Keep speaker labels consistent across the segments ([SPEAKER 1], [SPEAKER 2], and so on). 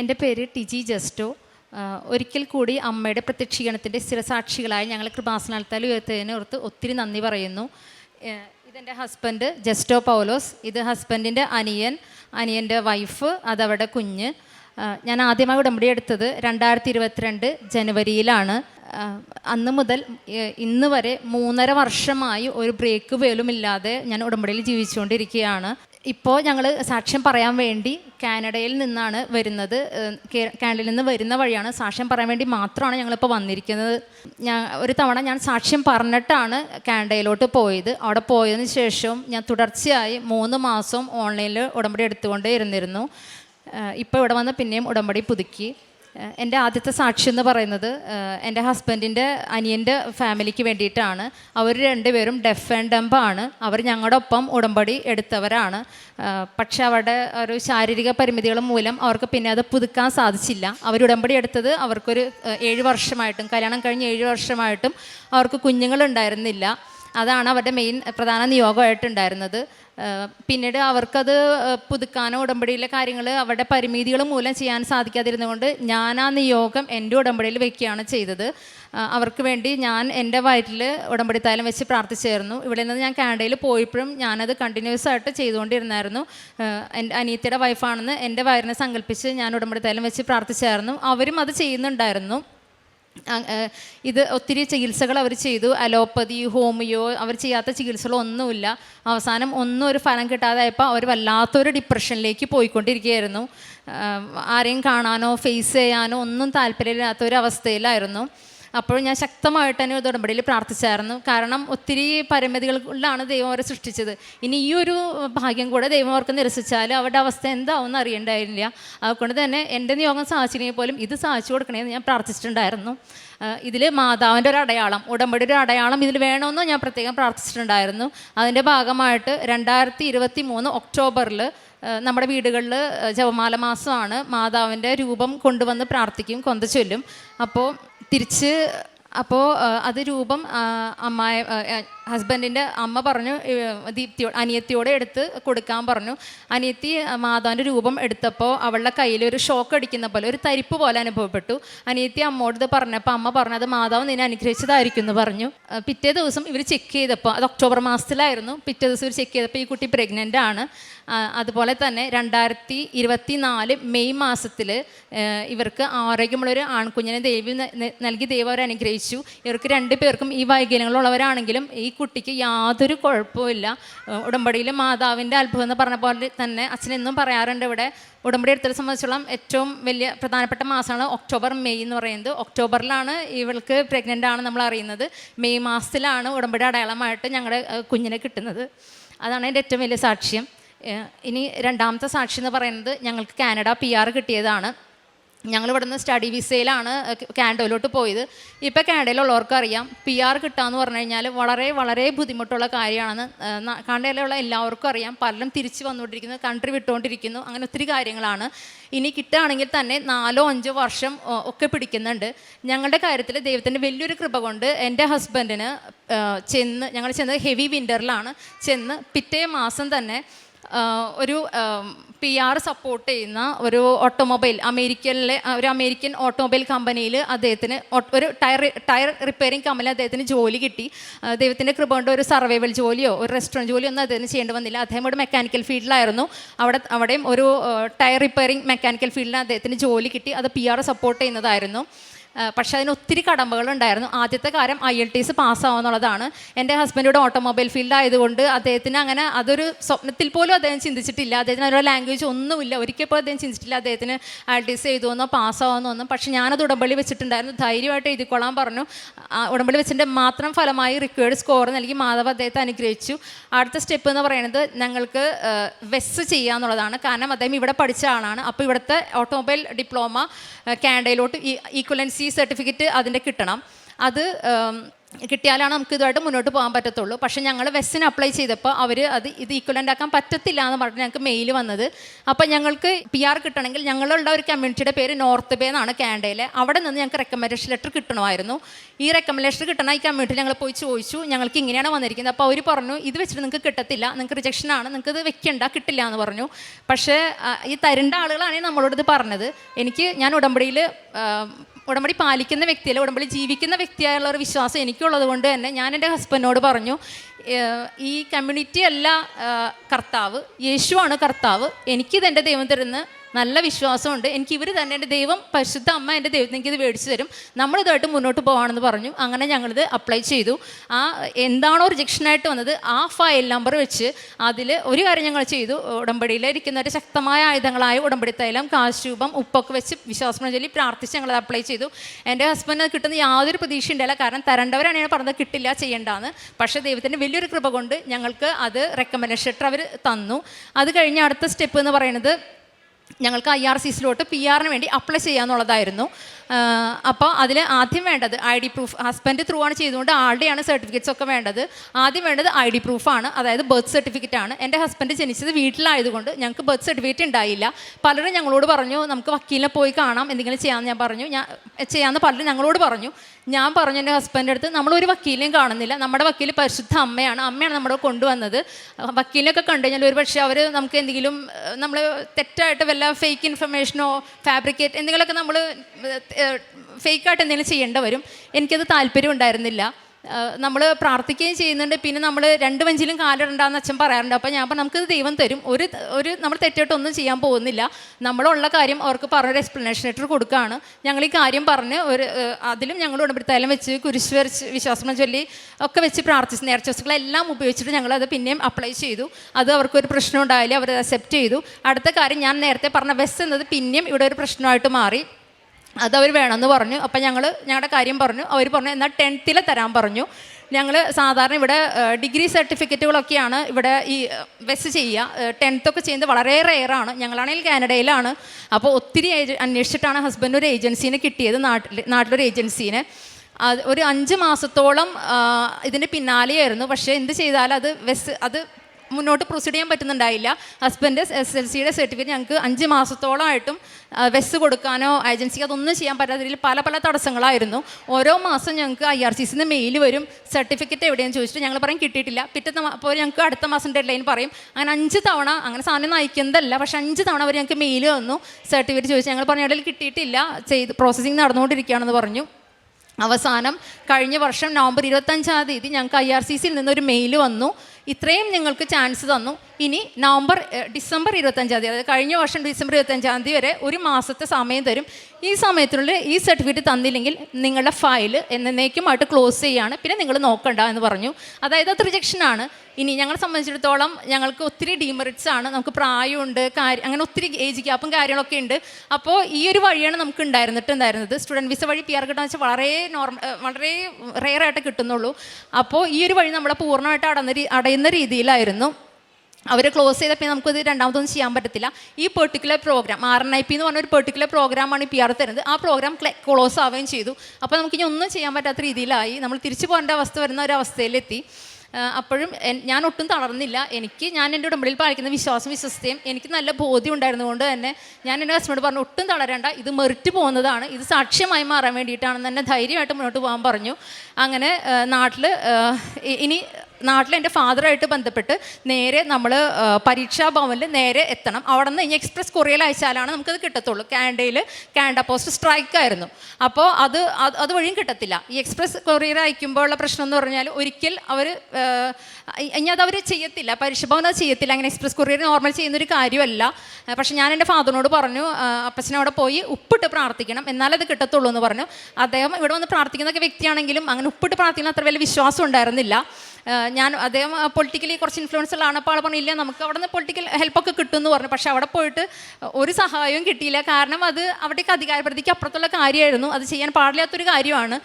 [SPEAKER 1] എന്റെ പേര് TG Justo. ഒരിക്കൽ കൂടി അമ്മയുടെ പ്രത്യക്ഷീകരണത്തിന്റെ സ്ഥിരസാക്ഷികളായി ഞങ്ങൾ കൃപാസനാൽത്താൽ ഉയർത്തതിനെ ഓർത്ത് ഒത്തിരി നന്ദി പറയുന്നു. ഇതെന്റെ ഹസ്ബൻഡ് ജസ്റ്റോ പൗലോസ് ഇത് ഹസ്ബൻഡിന്റെ അനിയൻ അനിയന്റെ വൈഫ് അതവിടെ കുഞ്ഞ്. ഞാൻ ആദ്യമായി ഉടമ്പടി എടുത്തത് രണ്ടായിരത്തി ഇരുപത്തിരണ്ട് ജനുവരിയിലാണ് അന്ന് മുതൽ ഇന്ന് വരെ മൂന്നര വർഷമായി ഒരു ബ്രേക്ക് വേലുമില്ലാതെ ഞാൻ ഉടമ്പടിയിൽ ജീവിച്ചുകൊണ്ടിരിക്കുകയാണ്. ഇപ്പോൾ ഞങ്ങൾ സാക്ഷ്യം പറയാൻ വേണ്ടി കാനഡയിൽ നിന്നാണ് വരുന്നത് കാനഡയിൽ നിന്ന് വരുന്ന വഴിയാണ് സാക്ഷ്യം പറയാൻ വേണ്ടി മാത്രമാണ് ഞങ്ങളിപ്പോൾ വന്നിരിക്കുന്നത്. ഞാൻ ഒരു തവണ ഞാൻ സാക്ഷ്യം പറഞ്ഞിട്ടാണ് കാനഡയിലോട്ട് പോയത്. അവിടെ പോയതിന് ശേഷം ഞാൻ തുടർച്ചയായി മൂന്ന് മാസം ഓൺലൈനിൽ ഉടമ്പടി എടുത്തുകൊണ്ടേ ഇരുന്നിരുന്നു. ഇപ്പോൾ ഇവിടെ വന്ന് പിന്നെയും ഉടമ്പടി പുതുക്കി. എന്റെ ആദ്യത്തെ സാക്ഷി എന്ന് പറയുന്നത് എന്റെ ഹസ്ബൻഡിന്റെ അനിയന്റെ ഫാമിലിക്ക് വേണ്ടിയിട്ടാണ്. അവർ രണ്ടുപേരും ഡെഫ് ആൻഡ് ഡംബ് ആണ്. അവർ ഞങ്ങളുടെ ഒപ്പം ഉടമ്പടി എടുത്തവരാണ്. പക്ഷെ അവരുടെ ഒരു ശാരീരിക പരിമിതികൾ മൂലം അവർക്ക് പിന്നെ അത് പുതുക്കാൻ സാധിച്ചില്ല. അവർ ഉടമ്പടി എടുത്തത് അവർക്കൊരു ഏഴ് വർഷമായിട്ടും കല്യാണം കഴിഞ്ഞ് ഏഴ് വർഷമായിട്ടും അവർക്ക് കുഞ്ഞുങ്ങളുണ്ടായിരുന്നില്ല. അതാണ് അവരുടെ മെയിൻ പ്രധാന നിയോഗമായിട്ടുണ്ടായിരുന്നത്. പിന്നീട് അവർക്കത് പുതുക്കാനോ ഉടമ്പടിയിലെ കാര്യങ്ങൾ അവരുടെ പരിമിതികൾ മൂലം ചെയ്യാൻ സാധിക്കാതിരുന്നതുകൊണ്ട് ഞാൻ ആ നിയോഗം എന്റെ ഉടമ്പടിയിൽ വെക്കുകയാണ് ചെയ്തത്. അവർക്ക് വേണ്ടി ഞാൻ എന്റെ വയറ്റിൽ ഉടമ്പടി തൈലം വെച്ച് പ്രാർത്ഥിച്ചായിരുന്നു. ഇവിടെ നിന്ന് ഞാൻ കാനഡയിൽ പോയപ്പോഴും ഞാനത് കണ്ടിന്യൂസ് ആയിട്ട് ചെയ്തുകൊണ്ടിരുന്നായിരുന്നു. എന്റെ അനിയത്തിയുടെ വൈഫാണെന്ന് എന്റെ വയറിനെ സങ്കല്പിച്ച് ഞാൻ ഉടമ്പടി തൈലം വെച്ച് പ്രാർത്ഥിച്ചായിരുന്നു. അവരും അത് ചെയ്യുന്നുണ്ടായിരുന്നു. ഇത് ഒത്തിരി ചികിത്സകൾ അവർ ചെയ്തു. അലോപ്പതി ഹോമിയോ അവർ ചെയ്യാത്ത ചികിത്സകളൊന്നുമില്ല അവസാനം ഒന്നും ഒരു ഫലം കിട്ടാതായപ്പോൾ അവർ വല്ലാത്തൊരു ഡിപ്രഷനിലേക്ക് പോയിക്കൊണ്ടിരിക്കുകയായിരുന്നു. ആരെയും കാണാനോ ഫേസ് ചെയ്യാനോ ഒന്നും താല്പര്യമില്ലാത്തൊരവസ്ഥയിലായിരുന്നു അപ്പോൾ ഞാൻ ശക്തമായിട്ട് തന്നെ ഒരു ഉടമ്പടിയിൽ പ്രാർത്ഥിച്ചായിരുന്നു. കാരണം ഒത്തിരി പരിമിതികളിലാണ് ദൈവം അവരെ സൃഷ്ടിച്ചത്. ഇനി ഈ ഒരു ഭാഗ്യം കൂടെ ദൈവം അവർക്ക് നിരസിച്ചാൽ അവരുടെ അവസ്ഥ എന്താവും അറിയണ്ടായിരുന്നില്ല അതുകൊണ്ട് തന്നെ എന്റെ നിയോഗം സാധിച്ചില്ലെങ്കിൽ പോലും ഇത് സാധിച്ചു കൊടുക്കണമെന്ന് ഞാൻ പ്രാർത്ഥിച്ചിട്ടുണ്ടായിരുന്നു. ഇതിൽ മാതാവിന്റെ ഒരു അടയാളം ഉടമ്പടി ഒരു അടയാളം ഇതിൽ വേണമെന്ന് ഞാൻ പ്രത്യേകം പ്രാർത്ഥിച്ചിട്ടുണ്ടായിരുന്നു. അതിന്റെ ഭാഗമായിട്ട് രണ്ടായിരത്തി ഇരുപത്തി മൂന്ന് ഒക്ടോബറിൽ നമ്മുടെ വീടുകളിൽ ജപമാല മാസമാണ് മാതാവിന്റെ രൂപം കൊണ്ടുവന്ന് പ്രാർത്ഥിക്കും കൊന്ത ചൊല്ലും. അപ്പോൾ തിരിച്ച് അപ്പോൾ അത് രൂപം അമ്മായി ഹസ്ബൻഡിന്റെ അമ്മ പറഞ്ഞു ദീപ്തി ദീപ്തിയോ അനിയത്തിയോടെ എടുത്ത് കൊടുക്കാൻ പറഞ്ഞു. അനിയത്തി മാതാവിന്റെ രൂപം എടുത്തപ്പോൾ അവളുടെ കയ്യിൽ ഒരു ഷോക്ക് അടിക്കുന്ന പോലെ ഒരു തരിപ്പ് പോലെ അനുഭവപ്പെട്ടു. അനിയത്തി അമ്മോട് ഇത് പറഞ്ഞപ്പോൾ അമ്മ പറഞ്ഞത് മാതാവ് നിന്നെ അനുഗ്രഹിച്ചതായിരിക്കും എന്ന് പറഞ്ഞു. പിറ്റേ ദിവസം ഇവർ ചെക്ക് ചെയ്തപ്പോൾ അത് ഒക്ടോബർ മാസത്തിലായിരുന്നു. പിറ്റേ ദിവസം ഇവർ ചെക്ക് ചെയ്തപ്പോൾ ഈ കുട്ടി പ്രഗ്നന്റ് ആണ്. അതുപോലെ തന്നെ രണ്ടായിരത്തി ഇരുപത്തി നാല് മെയ് മാസത്തിൽ ഇവർക്ക് ആരോഗ്യമുള്ളൊരു ആൺകുഞ്ഞിനെ ദേവി നൽകി ദൈവം അവരനുഗ്രഹിച്ചു ഇവർക്ക് രണ്ട് പേർക്കും ഈ വൈകല്യങ്ങളുള്ളവരാണെങ്കിലും ഈ കുട്ടിക്ക് യാതൊരു കുഴപ്പമില്ല ഉടമ്പടിയിൽ മാതാവിന്റെ അത്ഭുതം എന്ന് പറഞ്ഞ പോലെ തന്നെ അച്ഛനെന്നും പറയാറുണ്ട് ഇവിടെ. ഉടമ്പടി എടുത്തതിനെ സംബന്ധിച്ചോളം ഏറ്റവും വലിയ പ്രധാനപ്പെട്ട മാസമാണ് ഒക്ടോബർ മെയ് എന്ന് പറയുന്നത്. ഒക്ടോബറിലാണ് ഇവൾക്ക് പ്രഗ്നന്റ് ആണ് നമ്മൾ അറിയുന്നത്. മെയ് മാസത്തിലാണ് ഉടമ്പടി അടയാളമായിട്ട് ഞങ്ങളുടെ കുഞ്ഞിനെ കിട്ടുന്നത്. അതാണ് എന്റെ ഏറ്റവും വലിയ സാക്ഷ്യം. ഇനി രണ്ടാമത്തെ സാക്ഷി എന്ന് പറയുന്നത് ഞങ്ങൾക്ക് കാനഡ പി ആർ കിട്ടിയതാണ്. ഞങ്ങൾ ഇവിടുന്ന് സ്റ്റഡി വിസയിലാണ് കാനഡയിലോട്ട് പോയത്. ഇപ്പോൾ കാനഡയിലുള്ളവർക്ക് അറിയാം പി ആർ കിട്ടാന്ന് പറഞ്ഞു കഴിഞ്ഞാൽ വളരെ വളരെ ബുദ്ധിമുട്ടുള്ള കാര്യമാണെന്ന് കാനഡയിലുള്ള എല്ലാവർക്കും അറിയാം. പലരും തിരിച്ചു വന്നുകൊണ്ടിരിക്കുന്നു കൺട്രി വിട്ടുകൊണ്ടിരിക്കുന്നു അങ്ങനെ ഒത്തിരി കാര്യങ്ങളാണ്. ഇനി കിട്ടുകയാണെങ്കിൽ തന്നെ നാലോ അഞ്ചോ വർഷം ഒക്കെ പിടിക്കുന്നുണ്ട്. ഞങ്ങളുടെ കാര്യത്തിൽ ദൈവത്തിന്റെ വലിയൊരു കൃപ കൊണ്ട് എന്റെ ഹസ്ബൻഡിന് ചെന്ന് ഞങ്ങൾ ചെന്നത് ഹെവി വിന്ററിലാണ് ചെന്ന് പിറ്റേ മാസം തന്നെ ഒരു പി ആർ സപ്പോർട്ട് ചെയ്യുന്ന ഒരു ഓട്ടോമൊബൈൽ അമേരിക്കനിലെ ഒരു അമേരിക്കൻ ഓട്ടോമൊബൈൽ കമ്പനിയിൽ അദ്ദേഹത്തിന് ഒരു ടയർ ടയർ റിപ്പയറിംഗ് കമ്പനിയിൽ അദ്ദേഹത്തിന് ജോലി കിട്ടി. ദൈവത്തിന്റെ കൃപ കൊണ്ട് ഒരു സർവൈവൽ ജോലിയോ ഒരു റെസ്റ്റോറന്റ് ജോലിയോ ഒന്നും അദ്ദേഹത്തിന് ചെയ്യേണ്ടി വന്നില്ല. അദ്ദേഹം ഒരു മെക്കാനിക്കൽ ഫീൽഡിലായിരുന്നു. അവിടെ അവിടെയും ഒരു ടയർ റിപ്പയറിംഗ് മെക്കാനിക്കൽ ഫീൽഡിൽ അദ്ദേഹത്തിന് ജോലി കിട്ടി. അത് പി ആർ സപ്പോർട്ട് ചെയ്യുന്നതായിരുന്നു. പക്ഷേ അതിന് ഒത്തിരി കടമ്പകളുണ്ടായിരുന്നു ആദ്യത്തെ കാര്യം ഐ എൽ ടി എസ് പാസ്സാവുന്നുള്ളതാണ്. എന്റെ ഹസ്ബൻഡിയുടെ ഓട്ടോമൊബൈൽ ഫീൽഡ് ആയതുകൊണ്ട് അദ്ദേഹത്തിന് അങ്ങനെ അതൊരു സ്വപ്നത്തിൽ പോലും അദ്ദേഹം ചിന്തിച്ചിട്ടില്ല. അദ്ദേഹത്തിന് അതിനുള്ള ലാംഗ്വേജ് ഒന്നുമില്ല. ഒരിക്കൽ അദ്ദേഹം ചിന്തിച്ചിട്ടില്ല അദ്ദേഹത്തിന് ഐ എൽ ടി എസ് എഴുതുമെന്നോ പാസ്സാവുമെന്നോ. ഒന്നും പക്ഷേ ഞാനത് ഉടമ്പടി വെച്ചിട്ടുണ്ടായിരുന്നു. ധൈര്യമായിട്ട് എഴുതിക്കൊള്ളാൻ പറഞ്ഞു. ഉടമ്പടി വെച്ചിന്റെ മാത്രം ഫലമായി റിക്വേർഡ് സ്കോർ നൽകി മാധവ് അദ്ദേഹത്തെ അനുഗ്രഹിച്ചു. അടുത്ത സ്റ്റെപ്പ് എന്ന് പറയുന്നത് ഞങ്ങൾക്ക് വെസ് ചെയ്യുക എന്നുള്ളതാണ് കാരണം അദ്ദേഹം ഇവിടെ പഠിച്ച ആളാണ്. അപ്പോൾ ഇവിടുത്തെ ഓട്ടോമൊബൈൽ ഡിപ്ലോമ കാനഡയിലോട്ട് ഈക്വലൻസി സർട്ടിഫിക്കറ്റ് അതിന്റെ കിട്ടണം. അത് കിട്ടിയാലാണ് നമുക്ക് ഇതുമായിട്ട് മുന്നോട്ട് പോകാൻ പറ്റത്തുള്ളൂ. പക്ഷേ ഞങ്ങൾ വെസ്സിന് അപ്ലൈ ചെയ്തപ്പോൾ അവർ അത് ഇത് ഈക്വലന്റ് ആക്കാൻ പറ്റത്തില്ല എന്ന് പറഞ്ഞ് ഞങ്ങൾക്ക് മെയിൽ വന്നത്. അപ്പോൾ ഞങ്ങൾക്ക് പി ആർ കിട്ടണമെങ്കിൽ ഞങ്ങളുള്ള ഒരു കമ്മ്യൂണിറ്റിയുടെ പേര് നോർത്ത് ബേ എന്നാണ് കാനഡയിലെ. അവിടെ നിന്ന് ഞങ്ങൾക്ക് റെക്കമെൻഡേഷൻ ലെറ്റർ കിട്ടണമായിരുന്നു. ഈ റെക്കമെൻഡേഷൻ കിട്ടണ ഈ കമ്മ്യൂണിറ്റി ഞങ്ങൾ പോയി ചോദിച്ചു. ഞങ്ങൾക്ക് ഇങ്ങനെയാണ് വന്നിരിക്കുന്നത്. അപ്പോൾ അവർ പറഞ്ഞു ഇത് വെച്ചിട്ട് നിങ്ങൾക്ക് കിട്ടത്തില്ല. നിങ്ങൾക്ക് റിജക്ഷനാണ് നിങ്ങൾക്ക് ഇത് വെക്കണ്ട കിട്ടില്ല എന്ന് പറഞ്ഞു. പക്ഷേ ഈ തരേണ്ട ആളുകളാണ് നമ്മളോട് ഇത് പറഞ്ഞത്. എനിക്ക് ഞാൻ ഉടമ്പടിയിൽ ഉടമ്പടി പാലിക്കുന്ന വ്യക്തിയല്ല ഉടമ്പടി ജീവിക്കുന്ന വ്യക്തിയായുള്ള ഒരു വിശ്വാസം എനിക്കുള്ളത് കൊണ്ട് തന്നെ ഞാൻ എന്റെ ഹസ്ബൻഡിനോട് പറഞ്ഞു ഈ കമ്മ്യൂണിറ്റി അല്ല കർത്താവ് യേശുവാണ് കർത്താവ് എനിക്കിത് എന്റെ ദൈവം തരുന്ന നല്ല വിശ്വാസമുണ്ട്. എനിക്ക് ഇവർ തന്നെ എന്റെ ദൈവം പരിശുദ്ധ അമ്മ എന്റെ ദൈവത്തിന് എനിക്കിത് മേടിച്ചു തരും. നമ്മളിതായിട്ട് മുന്നോട്ട് പോകാണെന്ന് പറഞ്ഞു. അങ്ങനെ ഞങ്ങളിത് അപ്ലൈ ചെയ്തു. ആ എന്താണോ റിജക്ഷനായിട്ട് വന്നത് ആ ഫയൽ നമ്പർ വെച്ച് അതിൽ ഒരു കാര്യം ഞങ്ങൾ ചെയ്തു. ഉടമ്പടിയിൽ ഇരിക്കുന്ന ഒരു ശക്തമായ ആയുധങ്ങളായ ഉടമ്പടി തൈലം കാശൂപം ഉപ്പൊക്കെ വെച്ച് വിശ്വാസം ചൊല്ലി പ്രാർത്ഥിച്ച് ഞങ്ങൾ അപ്ലൈ ചെയ്തു. എന്റെ ഹസ്ബൻഡ് കിട്ടുന്ന യാതൊരു പ്രതീക്ഷ ഉണ്ടായില്ല കാരണം തരേണ്ടവരാണ് ഞാൻ പറഞ്ഞത് കിട്ടില്ല ചെയ്യേണ്ടാന്ന് പക്ഷേ ദൈവത്തിന്റെ വലിയൊരു കൃപ കൊണ്ട് ഞങ്ങൾക്ക് അത് റെക്കമെൻഡേഷൻ ലെറ്റർ അവർ തന്നു. അത് കഴിഞ്ഞ് അടുത്ത സ്റ്റെപ്പ് എന്ന് പറയുന്നത് ഞങ്ങൾക്ക് ഐ ആർ സി സിയിലോട്ട് പി ആറിന് വേണ്ടി അപ്ലൈ ചെയ്യാന്നുള്ളതായിരുന്നു. അപ്പോൾ അതിൽ ആദ്യം വേണ്ടത് I D proof husband through ആണ് ചെയ്തുകൊണ്ട് ആളുടെയാണ് സർട്ടിഫിക്കറ്റ്സ് ഒക്കെ വേണ്ടത്? ആദ്യം വേണ്ടത് ഐ ഡി പ്രൂഫാണ് അതായത് ബർത്ത് സർട്ടിഫിക്കറ്റ് ആണ്. എന്റെ ഹസ്ബൻഡ് ജനിച്ചത് വീട്ടിലായതുകൊണ്ട് ഞങ്ങൾക്ക് ബർത്ത് സർട്ടിഫിക്കറ്റ് ഉണ്ടായില്ല. പലരും ഞങ്ങളോട് പറഞ്ഞു നമുക്ക് വക്കീലിനെ പോയി കാണാം എന്തെങ്കിലും ചെയ്യാമെന്ന് ഞാൻ പറഞ്ഞു. ഞാൻ ചെയ്യാമെന്ന് പലരും ഞങ്ങളോട് പറഞ്ഞു. ഞാൻ പറഞ്ഞു എന്റെ ഹസ്ബൻഡ് അടുത്ത് ഒരു വക്കീലിനെയും കാണുന്നില്ല. നമ്മുടെ വക്കീൽ പരിശുദ്ധ അമ്മയാണ്. അമ്മയാണ് നമ്മുടെ കൊണ്ടുവന്നത്. വക്കീലിനൊക്കെ കണ്ടു കഴിഞ്ഞാൽ ഒരു പക്ഷേ അവർ നമുക്ക് എന്തെങ്കിലും നമ്മൾ തെറ്റായിട്ട് വല്ല ഫേക്ക് ഇൻഫർമേഷനോ ഫാബ്രിക്കേറ്റ് എന്തെങ്കിലുമൊക്കെ നമ്മൾ ഫേക്കായിട്ട് എന്തെങ്കിലും ചെയ്യേണ്ടി വരും. എനിക്കത് താല്പര്യം ഉണ്ടായിരുന്നില്ല. നമ്മൾ പ്രാർത്ഥിക്കുകയും ചെയ്യുന്നുണ്ട്. പിന്നെ നമ്മൾ രണ്ട് വഞ്ചിലും കാലിടണ്ടെന്ന് അച്ഛൻ പറയാറുണ്ട്. അപ്പം ഞാൻ നമുക്ക് ദൈവം തരും. ഒരു ഒരു നമ്മൾ തെറ്റായിട്ടൊന്നും ചെയ്യാൻ പോകുന്നില്ല. നമ്മളുള്ള കാര്യം അവർക്ക് പറഞ്ഞൊരു എക്സ്പ്ലനേഷൻ ലെറ്റർ കൊടുക്കുകയാണ് ഞങ്ങൾ ഈ കാര്യം പറഞ്ഞ് ഒരു അതിലും ഞങ്ങൾ ഉടമ്പടിത്തായാലും വെച്ച് കുരിശ് വരച്ച് വിശ്വാസം ചൊല്ലി ഒക്കെ വെച്ച് പ്രാർത്ഥിച്ച് വസ്തുക്കളെല്ലാം ഉപയോഗിച്ചിട്ട് ഞങ്ങൾ അത് പിന്നെയും അപ്ലൈ ചെയ്തു. അത് അവർക്കൊരു പ്രശ്നം ഉണ്ടായാലും അവർ അക്സെപ്റ്റ് ചെയ്തു. അടുത്ത കാര്യം ഞാൻ നേരത്തെ പറഞ്ഞ വെസ് എന്നത് പിന്നെയും ഇവിടെ ഒരു പ്രശ്നമായിട്ട് മാറി. അതവർ വേണമെന്ന് പറഞ്ഞു. അപ്പം ഞങ്ങൾ ഞങ്ങളുടെ കാര്യം പറഞ്ഞു. അവർ പറഞ്ഞു എന്നാൽ ടെൻത്തിൽ തരാൻ പറഞ്ഞു. ഞങ്ങൾ സാധാരണ ഇവിടെ ഡിഗ്രി സർട്ടിഫിക്കറ്റുകളൊക്കെയാണ് ഇവിടെ ഈ വെസ് ചെയ്യുക ടെൻത്തൊക്കെ ചെയ്യുന്നത് വളരെ റെയറാണ്. ഞങ്ങളാണെങ്കിൽ കാനഡയിലാണ്. അപ്പോൾ ഒത്തിരി അന്വേഷിച്ചിട്ടാണ് ഹസ്ബൻഡ് ഒരു ഏജൻസീനെ കിട്ടിയത് നാട്ടിൽ നാട്ടിലൊരു ഏജൻസീനെ. അത് ഒരു അഞ്ച് മാസത്തോളം ഇതിന്റെ പിന്നാലെയായിരുന്നു. പക്ഷേ എന്ത് ചെയ്താലും അത് വെസ് അത് മുന്നോട്ട് പ്രൊസീഡ് ചെയ്യാൻ പറ്റുന്നുണ്ടായില്ല. ഹസ്ബൻഡ് എസ് എൽ സിയുടെ സർട്ടിഫിക്കറ്റ് ഞങ്ങൾക്ക് അഞ്ച് മാസത്തോളമായിട്ടും വെസ് കൊടുക്കാനോ ഏജൻസിക്ക് അതൊന്നും ചെയ്യാൻ പറ്റാത്ത രീതിയിൽ പല പല തടസ്സങ്ങളായിരുന്നു. ഓരോ മാസം ഞങ്ങൾക്ക് ഐ ആർ സി സിന്ന് മെയിൽ വരും. സർട്ടിഫിക്കറ്റ് എവിടെയെന്ന് ചോദിച്ചിട്ട് ഞങ്ങൾ പറയും കിട്ടിയിട്ടില്ല. പിറ്റത്തെ അപ്പോൾ ഞങ്ങൾക്ക് അടുത്ത മാസം ഡെഡ് ലൈൻ പറയും. അങ്ങനെ അഞ്ച് തവണ അങ്ങനെ സാധനം നയിക്കുന്നതല്ല പക്ഷേ അഞ്ച് തവണ അവർ ഞങ്ങൾക്ക് മെയിൽ വന്നു. സർട്ടിഫിക്കറ്റ് ചോദിച്ചു ഞങ്ങൾ പറഞ്ഞ ഇടയിൽ കിട്ടിയിട്ടില്ല. ചെയ്ത് പ്രോസസ്സിങ് നടന്നുകൊണ്ടിരിക്കുകയാണെന്ന് പറഞ്ഞു. അവസാനം കഴിഞ്ഞ വർഷം നവംബർ ഇരുപത്തഞ്ചാം തീയതി ഞങ്ങൾക്ക് ഐ ആർ സി സിയിൽ നിന്നൊരു മെയിൽ വന്നു. ഇത്രയും ഞങ്ങൾക്ക് ചാൻസ് തന്നു. ഇനി നവംബർ ഡിസംബർ ഇരുപത്തഞ്ചാം തീയതി അതായത് കഴിഞ്ഞ വർഷം ഡിസംബർ ഇരുപത്തഞ്ചാം തീയതി വരെ ഒരു മാസത്തെ സമയം തരും. ഈ സമയത്തിനുള്ളിൽ ഈ സർട്ടിഫിക്കറ്റ് തന്നില്ലെങ്കിൽ നിങ്ങളുടെ ഫയൽ എന്നേക്കുമായിട്ട് ക്ലോസ് ചെയ്യാണ്. പിന്നെ നിങ്ങൾ നോക്കണ്ട എന്ന് പറഞ്ഞു. അതായത് അത് റിജക്ഷനാണ് ഇനി ഞങ്ങളെ സംബന്ധിച്ചിടത്തോളം ഞങ്ങൾക്ക് ഒത്തിരി ഡീമെറിറ്റ്സ് ആണ്. നമുക്ക് പ്രായമുണ്ട് കാര്യം അങ്ങനെ ഒത്തിരി ഏജ് ഗ്യാപ്പും കാര്യങ്ങളൊക്കെ ഉണ്ട്. അപ്പോൾ ഈ ഒരു വഴിയാണ് നമുക്ക് ഉണ്ടായിരുന്നിട്ട് ഉണ്ടായിരുന്നത് സ്റ്റുഡന്റ് വിസ വഴി പി ആർ കിട്ടുന്ന വെച്ചാൽ വളരെ നോർമൽ വളരെ റെയർ ആയിട്ട് കിട്ടുന്നുള്ളൂ. അപ്പോൾ ഈ ഒരു വഴി നമ്മളെ പൂർണമായിട്ട് അടന്ന അടയുന്ന രീതിയിലായിരുന്നു. അവർ ക്ലോസ് ചെയ്ത പിന്നെ നമുക്കത് രണ്ടാമതൊന്നും ചെയ്യാൻ പറ്റത്തില്ല. ഈ particular programme R N I P എന്ന് പറഞ്ഞ ഒരു പെർട്ടിക്കുലർ പ്രോഗ്രാമാണ് പി ആർ തരുന്നത്. ആ പ്രോഗ്രാം ക്ലോസ് ആവുകയും ചെയ്തു. അപ്പോൾ നമുക്കിനി ഒന്നും ചെയ്യാൻ പറ്റാത്ത രീതിയിലായി. നമ്മൾ തിരിച്ചു പോകേണ്ട അവസ്ഥ വരുന്ന ഒരു അവസ്ഥയിലെത്തി. അപ്പോഴും ഞാൻ ഒട്ടും തളർന്നില്ല. എനിക്ക് ഞാൻ എന്റെ ഉടമ്പടിയിൽ പാലിക്കുന്ന വിശ്വാസം വിശ്വസ്തയും എനിക്ക് നല്ല ബോധ്യം ഉണ്ടായിരുന്നതുകൊണ്ട് തന്നെ ഞാൻ എന്റെ ഹസ്ബൻഡ് പറഞ്ഞു ഒട്ടും തളരണ്ട. ഇത് മെറിറ്റ് പോകുന്നതാണ്. ഇത് സാക്ഷ്യമായി മാറാൻ വേണ്ടിയിട്ടാണെന്ന് തന്നെ ധൈര്യമായിട്ട് മുന്നോട്ട് പോകാൻ പറഞ്ഞു. അങ്ങനെ നാട്ടിൽ ഇനി നാട്ടിൽ എന്റെ ഫാദറായിട്ട് ബന്ധപ്പെട്ട് നേരെ നമ്മൾ പരീക്ഷാ ഭവനിൽ നേരെ എത്തണം. അവിടെ നിന്ന് ഇനി എക്സ്പ്രസ് കൊറിയയിൽ അയച്ചാലാണ് നമുക്കത് കിട്ടത്തുള്ളൂ. കാനഡയിൽ കാനഡ പോസ്റ്റ് സ്ട്രൈക്ക് ആയിരുന്നു. അപ്പോൾ അത് അത് അതുവഴിയും കിട്ടത്തില്ല. ഈ എക്സ്പ്രസ് കൊറിയർ അയക്കുമ്പോഴുള്ള പ്രശ്നം എന്ന് പറഞ്ഞാൽ ഒരിക്കൽ അവർ ഇനി അത് അവർ ചെയ്യത്തില്ല. പരിശുഭവൻ അത് ചെയ്യത്തില്ല. അങ്ങനെ എക്സ്പ്രസ് കൊറിയർ നോർമൽ ചെയ്യുന്നൊരു കാര്യമല്ല. പക്ഷേ ഞാൻ എന്റെ ഫാദറിനോട് പറഞ്ഞു അപ്പച്ചനവിടെ പോയി ഉപ്പിട്ട് പ്രാർത്ഥിക്കണം. എന്നാലത് കിട്ടത്തുള്ളൂ എന്ന് പറഞ്ഞു. അദ്ദേഹം ഇവിടെ വന്ന് പ്രാർത്ഥിക്കുന്നൊക്കെ വ്യക്തിയാണെങ്കിലും അങ്ങനെ ഉപ്പിട്ട് പ്രാർത്ഥിക്കുന്ന അത്ര വലിയ വിശ്വാസം ഉണ്ടായിരുന്നില്ല. ഞാൻ അദ്ദേഹം പൊളിറ്റിക്കലി കുറച്ച് ഇൻഫ്ലുവൻസ് ഉള്ളതാണ് അപ്പോൾ ആൾ പറഞ്ഞില്ല നമുക്ക് അവിടെ നിന്ന് പൊളിറ്റിക്കൽ ഹെൽപ്പൊക്കെ കിട്ടും എന്ന് പറഞ്ഞു. പക്ഷേ അവിടെ പോയിട്ട് ഒരു സഹായവും കിട്ടിയില്ല. കാരണം അത് അവിടേക്ക് അധികാരപ്രതിക്ക് അപ്പുറത്തുള്ള കാര്യമായിരുന്നു. അത് ചെയ്യാൻ പാടില്ലാത്തൊരു കാര്യമാണ്.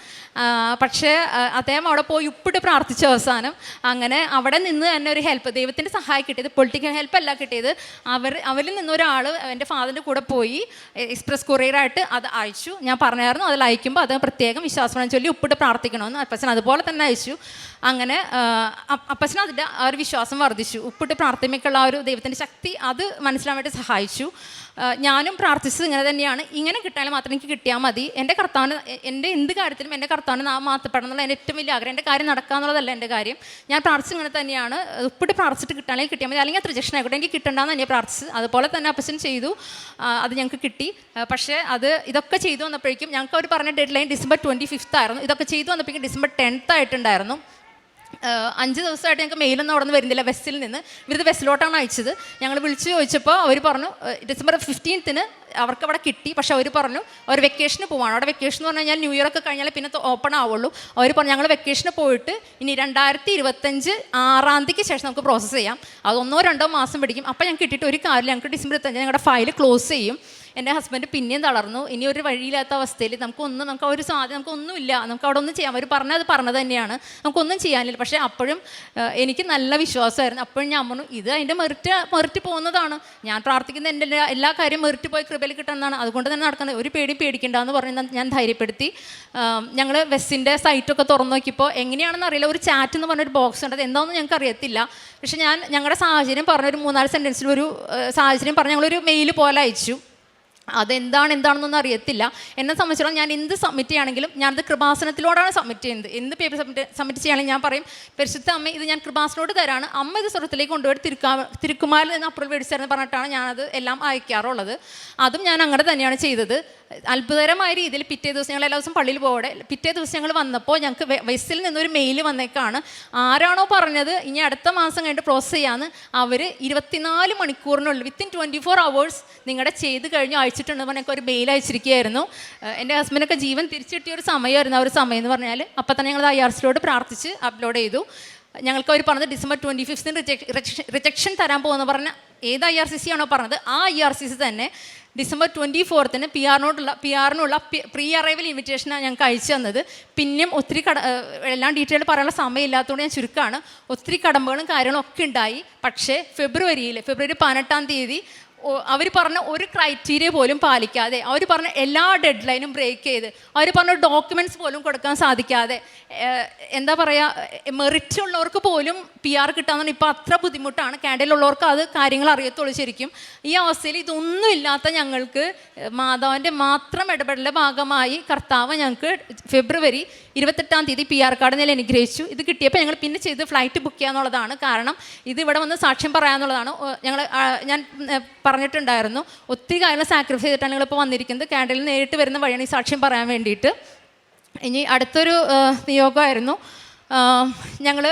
[SPEAKER 1] പക്ഷേ അദ്ദേഹം അവിടെ പോയി ഉപ്പിട്ട് പ്രാർത്ഥിച്ച അവസാനം അങ്ങനെ അവിടെ നിന്ന് തന്നെ ഒരു ഹെൽപ്പ് ദൈവത്തിന്റെ സഹായം കിട്ടിയത് പൊളിറ്റിക്കൽ ഹെൽപ്പ് അല്ല കിട്ടിയത്. അവർ അവരിൽ നിന്ന് ഒരാൾ എന്റെ ഫാദറിന്റെ കൂടെ പോയി എക്സ്പ്രസ് കൊറിയറായിട്ട് അത് അയച്ചു. ഞാൻ പറഞ്ഞായിരുന്നു അതിൽ അയക്കുമ്പോൾ അത് പ്രത്യേകം വിശ്വാസം ചൊല്ലി ഉപ്പിട്ട് പ്രാർത്ഥിക്കണമെന്ന് അപ്പച്ചൻ അതുപോലെ തന്നെ അയച്ചു. അങ്ങനെ അപ്പച്ചൻ അതിന്റെ ആ ഒരു വിശ്വാസം വർദ്ധിച്ചു. ഉപ്പിട്ട് പ്രാർത്ഥനയ്ക്കുള്ള ആ ഒരു ദൈവത്തിന്റെ ശക്തി അത് മനസ്സിലാൻ വേണ്ടി സഹായിച്ചു. ഞാനും പ്രാർത്ഥിച്ചത് ഇങ്ങനെ തന്നെയാണ്. ഇങ്ങനെ കിട്ടിയാൽ മാത്രം എനിക്ക് കിട്ടിയാൽ മതി. എന്റെ കർത്താവിന് എന്റെ എന്ത് കാര്യത്തിലും എന്റെ കർത്താവിന് നാം മാത്രപ്പെടണം എന്നുള്ള എന്റെ ഏറ്റവും വലിയ ആഗ്രഹം. എന്റെ കാര്യം നടക്കുക എന്നുള്ളതല്ല എന്റെ കാര്യം. ഞാൻ പ്രാർത്ഥിച്ചത് ഇങ്ങനെ തന്നെയാണ്. ഉപ്പിട്ട് പ്രാർത്ഥിച്ചിട്ട് കിട്ടാണെങ്കിൽ കിട്ടിയാൽ മതി. അല്ലെങ്കിൽ റിജക്ഷൻ ആയിക്കോട്ടെ. എനിക്ക് കിട്ടണ്ടെന്ന് തന്നെ പ്രാർത്ഥിച്ചത്. അതുപോലെ തന്നെ അപ്പച്ചൻ ചെയ്തു. അത് ഞങ്ങൾക്ക് കിട്ടി. പക്ഷേ അത് ഇതൊക്കെ ചെയ്തു വന്നപ്പോഴേക്കും ഞങ്ങൾക്ക് അവർ പറഞ്ഞ deadline December twenty fifth ആയിരുന്നു. ഇതൊക്കെ ചെയ്തു വന്നപ്പോഴേക്കും ഡിസംബർ ടെൻത്ത് ആയിട്ടുണ്ടായിരുന്നു. അഞ്ച് ദിവസമായിട്ട് ഞങ്ങൾക്ക് മെയിലൊന്നും അവിടെ നിന്ന് വരുന്നില്ല വെസ്സിൽ നിന്ന്. ഇവരിത് വെസ്സിലോട്ടാണ് അയച്ചത്. ഞങ്ങൾ വിളിച്ചു ചോദിച്ചപ്പോൾ അവർ പറഞ്ഞു ഡിസംബർ ഫിഫ്റ്റീൻത്തിന് അവർക്ക് അവിടെ കിട്ടി. പക്ഷെ അവർ പറഞ്ഞു അവർ വെക്കേഷന് പോവാണ്. അവിടെ വെക്കേഷൻ എന്ന് പറഞ്ഞു കഴിഞ്ഞാൽ ന്യൂ ഇയർ ഒക്കെ കഴിഞ്ഞാൽ പിന്നെ ഓപ്പൺ ആവുള്ളൂ. അവർ പറഞ്ഞു ഞങ്ങൾ വെക്കേഷന് പോയിട്ട് ഇനി രണ്ടായിരത്തി ഇരുപത്തഞ്ച് ആറാം തീയതിക്ക് ശേഷം നമുക്ക് പ്രോസസ്സ് ചെയ്യാം. അത് ഒന്നോ രണ്ടോ മാസം പിടിക്കും. അപ്പോൾ ഞങ്ങൾക്ക് കിട്ടിയിട്ട് ഒരു കാര്യം ഞങ്ങൾക്ക് ഡിസംബർ ഇരുപത്തഞ്ച് ഞങ്ങളുടെ ഫയൽ ക്ലോസ് ചെയ്യും. എന്റെ ഹസ്ബൻഡ് പിന്നെയും തളർന്നു. ഇനി ഒരു വഴിയില്ലാത്ത അവസ്ഥയിൽ നമുക്കൊന്നും നമുക്ക് ഒരു സാധ്യത നമുക്കൊന്നുമില്ല നമുക്ക് അവിടെ ഒന്നും ചെയ്യാം. അവർ പറഞ്ഞത് പറഞ്ഞത് തന്നെയാണ്. നമുക്കൊന്നും ചെയ്യാനില്ല. പക്ഷേ അപ്പോഴും എനിക്ക് നല്ല വിശ്വാസമായിരുന്നു. അപ്പോഴും ഞാൻ പറഞ്ഞു ഇത് അതിന്റെ മെറിറ്റ് മെറിറ്റ് പോകുന്നതാണ്. ഞാൻ പ്രാർത്ഥിക്കുന്ന എന്റെ എല്ലാ- കാര്യം മെറിറ്റ് പോയി കൃപയിൽ കിട്ടുന്നതാണ്. അതുകൊണ്ട് തന്നെ നടക്കുന്നത്. ഒരു പേടി പേടിക്കണ്ടെന്ന് പറഞ്ഞ് ഞാൻ ധൈര്യപ്പെടുത്തി. ഞങ്ങൾ വെസ്സിന്റെ സൈറ്റൊക്കെ തുറന്നു നോക്കിയപ്പോൾ എങ്ങനെയാണെന്ന് അറിയില്ല. ഒരു ചാറ്റ് എന്ന് പറഞ്ഞൊരു ബോക്സ് ഉണ്ട്. അത് എന്താണെന്ന് ഞങ്ങൾക്ക് അറിയത്തില്ല. പക്ഷെ ഞാൻ ഞങ്ങളുടെ സാഹചര്യം പറഞ്ഞൊരു മൂന്നാൽ സെന്റൻസിൽ ഒരു സാഹചര്യം പറഞ്ഞ് ഞങ്ങളൊരു മെയിൽ പോലെ അയച്ചു. അതെന്താണ് എന്താണെന്നൊന്നും അറിയത്തില്ല. എന്നെ സംബന്ധിച്ചിടത്തോളം ഞാൻ എന്ത് സബ്മിറ്റ് ചെയ്യുകയാണെങ്കിലും ഞാനത് കൃപാസനത്തിലൂടെയാണ് സബ്മിറ്റ് ചെയ്യുന്നത്. എന്ത് പേപ്പർ സബ്മിറ്റ് സബ്മിറ്റ് ചെയ്യുകയാണെങ്കിൽ ഞാൻ പറയും പരിശുദ്ധ അമ്മ ഇത് ഞാൻ കൃപാസനോട് തരാണ്. അമ്മ ഇത് സ്വർഗത്തിലേക്ക് കൊണ്ടുപോയി തിരുക്കാ തിരുക്കുമാരിൽ നിന്ന് അപ്രൂവൽ മേടിച്ചായിരുന്നു പറഞ്ഞിട്ടാണ് ഞാനത് എല്ലാം അയക്കാറുള്ളത്. അതും ഞാൻ അങ്ങനെ തന്നെയാണ് ചെയ്തത്. അത്ഭുതകരമായ രീതിയിൽ പിറ്റേ ദിവസം ഞങ്ങൾ എല്ലാ ദിവസം പള്ളിയിൽ പോകടെ പിറ്റേ ദിവസം ഞങ്ങൾ വന്നപ്പോൾ ഞങ്ങൾക്ക് വെസ്സിൽ നിന്നൊരു മെയിൽ വന്നേക്കാണ്. ആരാണോ പറഞ്ഞത് ഇനി അടുത്ത മാസം കഴിഞ്ഞിട്ട് പ്രോസസ്സ് ചെയ്യാന്ന്. അവർ ഇരുപത്തിനാല് മണിക്കൂറിനുള്ളിൽ വിത്തിൻ ട്വന്റി ഫോർ അവേഴ്സ് നിങ്ങളുടെ ചെയ്ത് കഴിഞ്ഞ് അയച്ചിട്ടുണ്ട് പറഞ്ഞൊക്കെ ഒരു മെയിൽ അയച്ചിരിക്കുകയായിരുന്നു. എന്റെ ഹസ്ബൻഡൊക്കെ ജീവൻ തിരിച്ചു കിട്ടിയ ഒരു സമയമായിരുന്നു ആ ഒരു സമയം എന്ന് പറഞ്ഞാൽ അപ്പം തന്നെ ഞങ്ങൾ ഐ ആർ സിലോട് പ്രാർത്ഥിച്ച് അപ്ലോഡ് ചെയ്തു. ഞങ്ങൾക്ക് അവർ പറഞ്ഞത് ഡിസംബർ ട്വന്റി ഫിഫ്ത്തിന് റിജക്ഷൻ റിജക്ഷൻ തരാൻ പോകുന്ന പറഞ്ഞ ഏത് ഐ ആർ സി സി ആണോ പറഞ്ഞത് ആ ഐ ആർ സി സി തന്നെ ഡിസംബർ ട്വന്റി ഫോർത്തിന് പി ആറിനോടുള്ള പി ആറിനുള്ള പ്രീ അറൈവൽ ഇൻവിറ്റേഷനാണ് ഞങ്ങൾക്ക് അയച്ചു തന്നത്. പിന്നെയും ഒത്തിരി കട എല്ലാം ഡീറ്റെയിൽ പറയാനുള്ള സമയമില്ലാത്തതുകൊണ്ട് ഞാൻ ചുരുക്കമാണ് ഒത്തിരി കടമ്പകളും കാര്യങ്ങളും ഒക്കെ ഉണ്ടായി. പക്ഷേ ഫെബ്രുവരിയിൽ ഫെബ്രുവരി പതിനെട്ടാം തീയതി അവർ പറഞ്ഞ ഒരു ക്രൈറ്റീരിയ പോലും പാലിക്കാതെ അവർ പറഞ്ഞ എല്ലാ ഡെഡ് ലൈനും ബ്രേക്ക് ചെയ്ത് അവർ പറഞ്ഞ ഡോക്യുമെന്റ്സ് പോലും കൊടുക്കാൻ സാധിക്കാതെ എന്താ പറയുക മെറിറ്റ് ഉള്ളവർക്ക് പോലും പി ആർ കിട്ടാന്ന് ഇപ്പോൾ അത്ര ബുദ്ധിമുട്ടാണ്. കാൻഡയിലുള്ളവർക്ക് അത് കാര്യങ്ങൾ അറിയത്തുള്ളൂ ശരിക്കും. ഈ അവസ്ഥയിൽ ഇതൊന്നും ഇല്ലാത്ത ഞങ്ങൾക്ക് മാതാവിന്റെ മാത്രം ഇടപെടലിന്റെ ഭാഗമായി കർത്താവ് ഞങ്ങൾക്ക് ഫെബ്രുവരി ഇരുപത്തെട്ടാം തീയതി പി ആർ കാർഡ് നില അനുഗ്രഹിച്ചു. ഇത് കിട്ടിയപ്പോൾ ഞങ്ങൾ പിന്നെ ചെയ്ത് ഫ്ലൈറ്റ് ബുക്ക് ചെയ്യാന്നുള്ളതാണ് കാരണം ഇത് ഇവിടെ വന്ന് സാക്ഷ്യം പറയാന്നുള്ളതാണ്. ഞങ്ങൾ ഞാൻ പറഞ്ഞിട്ടുണ്ടായിരുന്നു. ഒത്തിരി കാര്യങ്ങൾ സാക്രിഫൈസ് ചെയ്തിട്ടാണ് നിങ്ങൾ ഇപ്പോൾ വന്നിരിക്കുന്നത് കാൻഡലിൽ നേരിട്ട് വരുന്ന വഴിയാണ് ഈ സാക്ഷ്യം പറയാൻ വേണ്ടിയിട്ട്. ഇനി അടുത്തൊരു നിയോഗമായിരുന്നു. ഞങ്ങൾ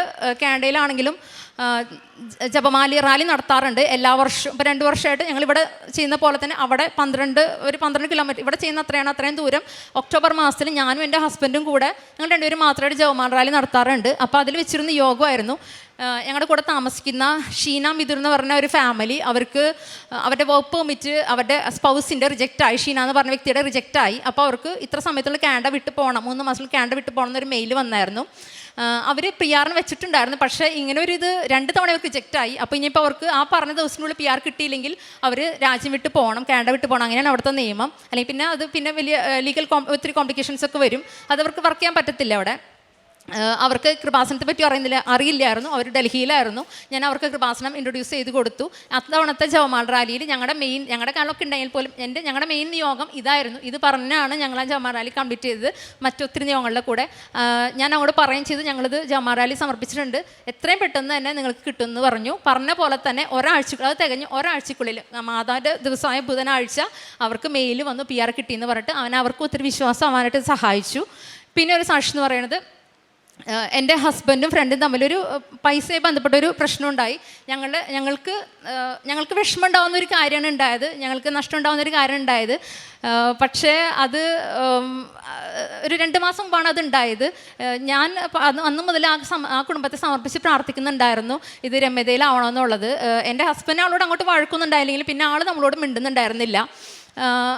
[SPEAKER 1] ജ- ജപമാലി റാലി നടത്താറുണ്ട്. എല്ലാ വർഷവും ഇപ്പോൾ രണ്ട് വർഷമായിട്ട് ഞങ്ങളിവിടെ ചെയ്യുന്ന പോലെ തന്നെ അവിടെ പന്ത്രണ്ട് ഒരു പന്ത്രണ്ട് കിലോമീറ്റർ ഇവിടെ ചെയ്യുന്ന അത്രയാണ് അത്രയും ദൂരം. ഒക്ടോബർ മാസത്തിൽ ഞാനും എന്റെ ഹസ്ബൻഡും കൂടെ ഞങ്ങൾ രണ്ടുപേരും മാത്രമായിട്ട് ജപമാല റാലി നടത്താറുണ്ട്. അപ്പോൾ അതിൽ വെച്ചിരുന്ന യോഗമായിരുന്നു ഞങ്ങളുടെ കൂടെ താമസിക്കുന്ന ഷീന മിഥുർ എന്ന് പറഞ്ഞ ഒരു ഫാമിലി അവർക്ക് അവരുടെ വർക്ക് പെർമിറ്റ് അവരുടെ സ്പൗസിന്റെ റിജക്റ്റായി ഷീന എന്ന് പറഞ്ഞ വ്യക്തിയുടെ റിജക്റ്റായി അപ്പോൾ അവർക്ക് ഇത്ര സമയത്തുള്ള കാനഡ വിട്ട് പോകണം മൂന്ന് മാസത്തിൽ കാനഡ വിട്ട് പോകണം എന്നൊരു മെയിൽ വന്നായിരുന്നു. അവർ പി വെച്ചിട്ടുണ്ടായിരുന്നു. പക്ഷേ ഇങ്ങനെ ഒരു ഇത് രണ്ട് തവണ അവർക്ക് റിജക്റ്റ് ആയി. അപ്പോൾ ഇനിയിപ്പോൾ അവർക്ക് ആ പറഞ്ഞ ദിവസത്തിനുള്ളിൽ പി ആർ കിട്ടിയില്ലെങ്കിൽ അവർ രാജ്യം വിട്ട് പോകണം കാനഡ വിട്ട് പോകണം അങ്ങനെയാണ് അവിടുത്തെ നിയമം. അല്ലെങ്കിൽ പിന്നെ അത് പിന്നെ വലിയ ലീഗൽ ഒത്തിരി കോംപ്ലിക്കേഷൻസ് ഒക്കെ വരും. അത് അവർക്ക് വർക്ക് ചെയ്യാൻ പറ്റത്തില്ല അവിടെ. അവർക്ക് കൃപാസനത്തെ പറ്റി അറിയുന്നില്ല അറിയില്ലായിരുന്നു. അവർ ഡൽഹിയിലായിരുന്നു. ഞാൻ അവർക്ക് കൃപാസനം ഇൻട്രൊഡ്യൂസ് ചെയ്ത് കൊടുത്തു. അത്തവണത്തെ ജവമാൾ റാലിയിൽ ഞങ്ങളുടെ മെയിൻ ഞങ്ങളുടെ കാലമൊക്കെ ഉണ്ടെങ്കിൽ പോലും എന്റെ ഞങ്ങളുടെ മെയിൻ നിയോഗം ഇതായിരുന്നു. ഇത് പറഞ്ഞാണ് ഞങ്ങൾ ആ ജവമാൾ റാലി കംപ്ലീറ്റ് ചെയ്തത്. മറ്റൊത്തിരി നിയോഗങ്ങളുടെ കൂടെ. ഞാൻ അങ്ങോട്ട് പറയുകയും ചെയ്തു. ഞങ്ങളിത് ജവമാൾ റാലി സമർപ്പിച്ചിട്ടുണ്ട്. എത്രയും പെട്ടെന്ന് തന്നെ നിങ്ങൾക്ക് കിട്ടുമെന്ന് പറഞ്ഞു. പറഞ്ഞ പോലെ തന്നെ ഒരാഴ്ച അത് തികഞ്ഞ് ഒരാഴ്ചക്കുള്ളിൽ മാതാവിന്റെ ദിവസമായ ബുധനാഴ്ച അവർക്ക് മെയിൽ വന്നു പി ആർ കിട്ടിയെന്ന് പറഞ്ഞിട്ട്. അവൻ അവർക്ക് ഒത്തിരി വിശ്വാസം ആവാനായിട്ട് സഹായിച്ചു. പിന്നെ ഒരു സാക്ഷി എന്ന് പറയുന്നത് എന്റെ ഹസ്ബൻഡും ഫ്രണ്ടും തമ്മിലൊരു പൈസയെ ബന്ധപ്പെട്ട ഒരു പ്രശ്നമുണ്ടായി ഞങ്ങൾ ഞങ്ങൾക്ക് ഞങ്ങൾക്ക് വിഷമം ഉണ്ടാകുന്ന ഒരു കാര്യമാണ് ഉണ്ടായത്. ഞങ്ങൾക്ക് നഷ്ടം ഉണ്ടാകുന്ന ഒരു കാര്യം ഉണ്ടായത്. പക്ഷേ അത് ഒരു രണ്ട് മാസം മുമ്പാണ് അത് ഉണ്ടായത്. ഞാൻ അന്ന് മുതൽ ആ ആ കുടുംബത്തെ സമർപ്പിച്ച് പ്രാർത്ഥിക്കുന്നുണ്ടായിരുന്നു. ഇത് രമ്യതയിലാവണമെന്നുള്ളത് എന്റെ ഹസ്ബൻഡ് ആളോട് അങ്ങോട്ട് വഴക്കൊന്നുണ്ടായില്ലെങ്കിൽ പിന്നെ ആൾ നമ്മളോട് മിണ്ടുന്നുണ്ടായിരുന്നില്ല.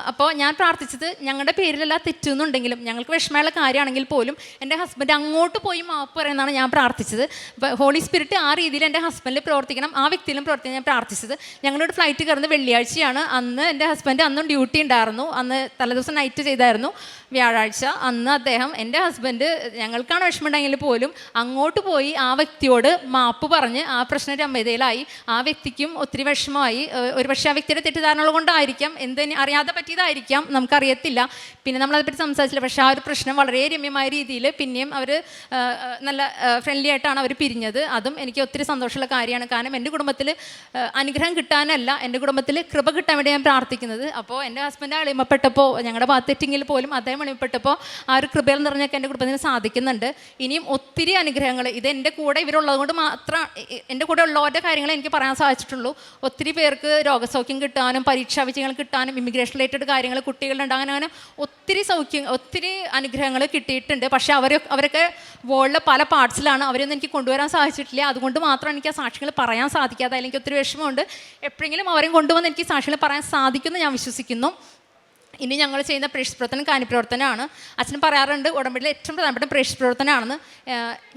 [SPEAKER 1] അപ്പോൾ ഞാൻ പ്രാർത്ഥിച്ചത് ഞങ്ങളുടെ പേരിലല്ല തെറ്റുന്നുണ്ടെങ്കിലും ഞങ്ങൾക്ക് വിഷമമുള്ള കാര്യമാണെങ്കിൽ പോലും എന്റെ ഹസ്ബൻഡ് അങ്ങോട്ട് പോയി മാപ്പ് പറയുന്നതാണ് ഞാൻ പ്രാർത്ഥിച്ചത്. ഹോളി സ്പിരിറ്റ് ആ രീതിയിൽ എന്റെ ഹസ്ബൻഡിൽ പ്രവർത്തിക്കണം ആ വ്യക്തിയിലും പ്രവർത്തിക്കാൻ ഞാൻ പ്രാർത്ഥിച്ചത്. ഞങ്ങളോട് ഫ്ലൈറ്റ് കയറുന്നത് വെള്ളിയാഴ്ചയാണ്. അന്ന് എന്റെ ഹസ്ബൻഡ് അന്നും ഡ്യൂട്ടി ഉണ്ടായിരുന്നു. അന്ന് തലേദിവസം നൈറ്റ് ചെയ്തായിരുന്നു വ്യാഴാഴ്ച. അന്ന് അദ്ദേഹം എന്റെ ഹസ്ബൻഡ് ഞങ്ങൾക്കാണ് വിഷമമുണ്ടെങ്കിൽ പോലും അങ്ങോട്ട് പോയി ആ വ്യക്തിയോട് മാപ്പ് പറഞ്ഞ് ആ പ്രശ്നം രമ്യതയിലായി. ആ വ്യക്തിക്കും ഒത്തിരി വിഷമമായി. ഒരുപക്ഷെ ഒരു പക്ഷേ ആ വ്യക്തിയുടെ തെറ്റിദ്ധാരണകൾ കൊണ്ടായിരിക്കാം എന്തിന് അറിയാതെ പറ്റിയതായിരിക്കാം. നമുക്കറിയത്തില്ല. പിന്നെ നമ്മളതിനെപ്പറ്റി സംസാരിച്ചില്ല. പക്ഷേ ആ ഒരു പ്രശ്നം വളരെ രമ്യമായ രീതിയിൽ പിന്നെയും അവർ നല്ല ഫ്രണ്ട്ലി ആയിട്ടാണ് അവർ പിരിഞ്ഞത്. അതും എനിക്ക് ഒത്തിരി സന്തോഷമുള്ള കാര്യമാണ്. കാരണം എന്റെ കുടുംബത്തിൽ അനുഗ്രഹം കിട്ടാനല്ല എന്റെ കുടുംബത്തിൽ കൃപ കിട്ടാൻ വേണ്ടി ഞാൻ പ്രാർത്ഥിക്കുന്നത്. അപ്പോൾ എന്റെ ഹസ്ബൻഡ് അളിമപ്പെട്ടപ്പോൾ ഞങ്ങളുടെ ഭാഗത്തെറ്റിങ്ങിൽ പോലും അദ്ദേഹം അളിമപ്പെട്ടപ്പോൾ ആ ഒരു കൃപയിൽ നിറഞ്ഞൊക്കെ എന്റെ കുടുംബത്തിന് സാധിക്കുന്നുണ്ട്. ഇനിയും ഒത്തിരി അനുഗ്രഹങ്ങൾ ഇത് എന്റെ കൂടെ ഇവരുള്ളത് കൊണ്ട് മാത്രം എന്റെ കൂടെ ഉള്ളവരുടെ കാര്യങ്ങൾ എനിക്ക് പറയാൻ സാധിച്ചിട്ടുള്ളൂ. ഒത്തിരി പേർക്ക് രോഗസൗഖ്യം കിട്ടാനും പരീക്ഷാ വിജയങ്ങൾ കിട്ടാനും ഇമിഗ്രേഷൻ റിലേറ്റഡ് കാര്യങ്ങൾ കുട്ടികളുണ്ട്. അങ്ങനെ അങ്ങനെ ഒത്തിരി സൗഖ്യം ഒത്തിരി അനുഗ്രഹങ്ങൾ കിട്ടിയിട്ടുണ്ട്. പക്ഷേ അവർ അവരൊക്കെ വേൾഡിലെ പല പാർട്സിലാണ് അവരൊന്നും എനിക്ക് കൊണ്ടുവരാൻ സാധിച്ചിട്ടില്ല. അതുകൊണ്ട് മാത്രം എനിക്ക് ആ സാക്ഷികൾ പറയാൻ സാധിക്കാതെ അല്ലെങ്കിൽ ഒത്തിരി വിഷമമുണ്ട്. എപ്പോഴെങ്കിലും അവരെയും കൊണ്ടുവന്ന് എനിക്ക് സാക്ഷികൾ പറയാൻ സാധിക്കുമെന്ന് ഞാൻ വിശ്വസിക്കുന്നു. ഇനി ഞങ്ങൾ ചെയ്യുന്ന പ്രേക്ഷ പ്രവർത്തനം കാനിപ്രവർത്തനമാണ് അച്ഛൻ പറയാറുണ്ട് ഉടമ്പടിയിലെ ഏറ്റവും പ്രധാനപ്പെട്ട പ്രേക്ഷ പ്രവർത്തനമാണെന്ന്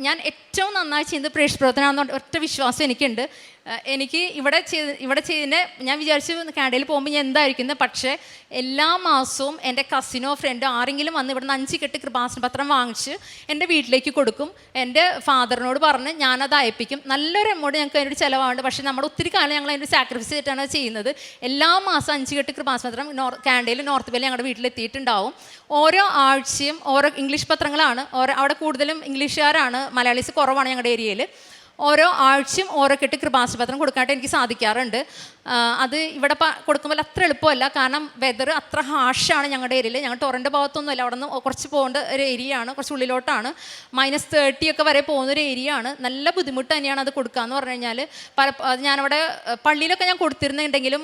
[SPEAKER 1] ഞാൻ ഏറ്റവും നന്നായി ചെയ്യുന്നത് പ്രേക്ഷ പ്രവർത്തനമാണെന്ന് ഒറ്റ വിശ്വാസം എനിക്കുണ്ട്. എനിക്ക് ഇവിടെ ചെയ്ത് ഇവിടെ ചെയ്യുന്ന ഞാൻ വിചാരിച്ചു കാനഡയിൽ പോകുമ്പോൾ ഞാൻ എന്തായിരിക്കുന്നത് പക്ഷേ എല്ലാ മാസവും എന്റെ കസിനോ ഫ്രണ്ടോ ആരെങ്കിലും വന്ന് ഇവിടെ നിന്ന് അഞ്ച് കെട്ട് കൃപാസന പത്രം വാങ്ങിച്ച് എന്റെ വീട്ടിലേക്ക് കൊടുക്കും. എന്റെ ഫാദറിനോട് പറഞ്ഞ് ഞാനത് അയപ്പിക്കും. നല്ലൊരു എമൗണ്ട് ഞങ്ങൾക്ക് അതിനൊരു ചിലവാണ്ട് പക്ഷേ നമ്മൾ ഒത്തിരി കാലം ഞങ്ങൾ അതിന്റെ സാക്രിഫൈസ് ചെയ്തിട്ടാണ് ചെയ്യുന്നത്. എല്ലാ മാസം അഞ്ച് കെട്ട് കൃപാസന പത്രം നോർ കാനഡയിൽ നോർത്ത് വേലി ഞങ്ങളുടെ വീട്ടിലെത്തിയിട്ടുണ്ടാവും. ഓരോ ആഴ്ചയും ഓരോ ഇംഗ്ലീഷ് പത്രങ്ങളാണ്. ഓരോ അവിടെ കൂടുതലും ഇംഗ്ലീഷുകാരാണ്. മലയാളീസ് കുറവാണ് ഞങ്ങളുടെ ഏരിയയിൽ. ഓരോ ആഴ്ചയും ഓരോ കെട്ട് കൃപാശപത്രം കൊടുക്കാനായിട്ട് എനിക്ക് സാധിക്കാറുണ്ട്. അത് ഇവിടെ കൊടുക്കുമ്പോൾ അത്ര എളുപ്പമല്ല. കാരണം വെതർ അത്ര ഹാഷാണ് ഞങ്ങളുടെ ഏരിയയിൽ ഞങ്ങൾ ടൊറന്റെ ഭാഗത്തൊന്നുമല്ല. അവിടെ നിന്ന് കുറച്ച് പോകേണ്ട ഒരു ഏരിയ ആണ്. കുറച്ച് ഉള്ളിലോട്ടാണ്. മൈനസ് തേർട്ടി ഒക്കെ വരെ പോകുന്ന ഒരു ഏരിയ ആണ്. നല്ല ബുദ്ധിമുട്ട് തന്നെയാണ് അത് കൊടുക്കുക എന്ന് പറഞ്ഞു കഴിഞ്ഞാൽ. പല ഞാനവിടെ പള്ളിയിലൊക്കെ ഞാൻ കൊടുത്തിരുന്നുണ്ടെങ്കിലും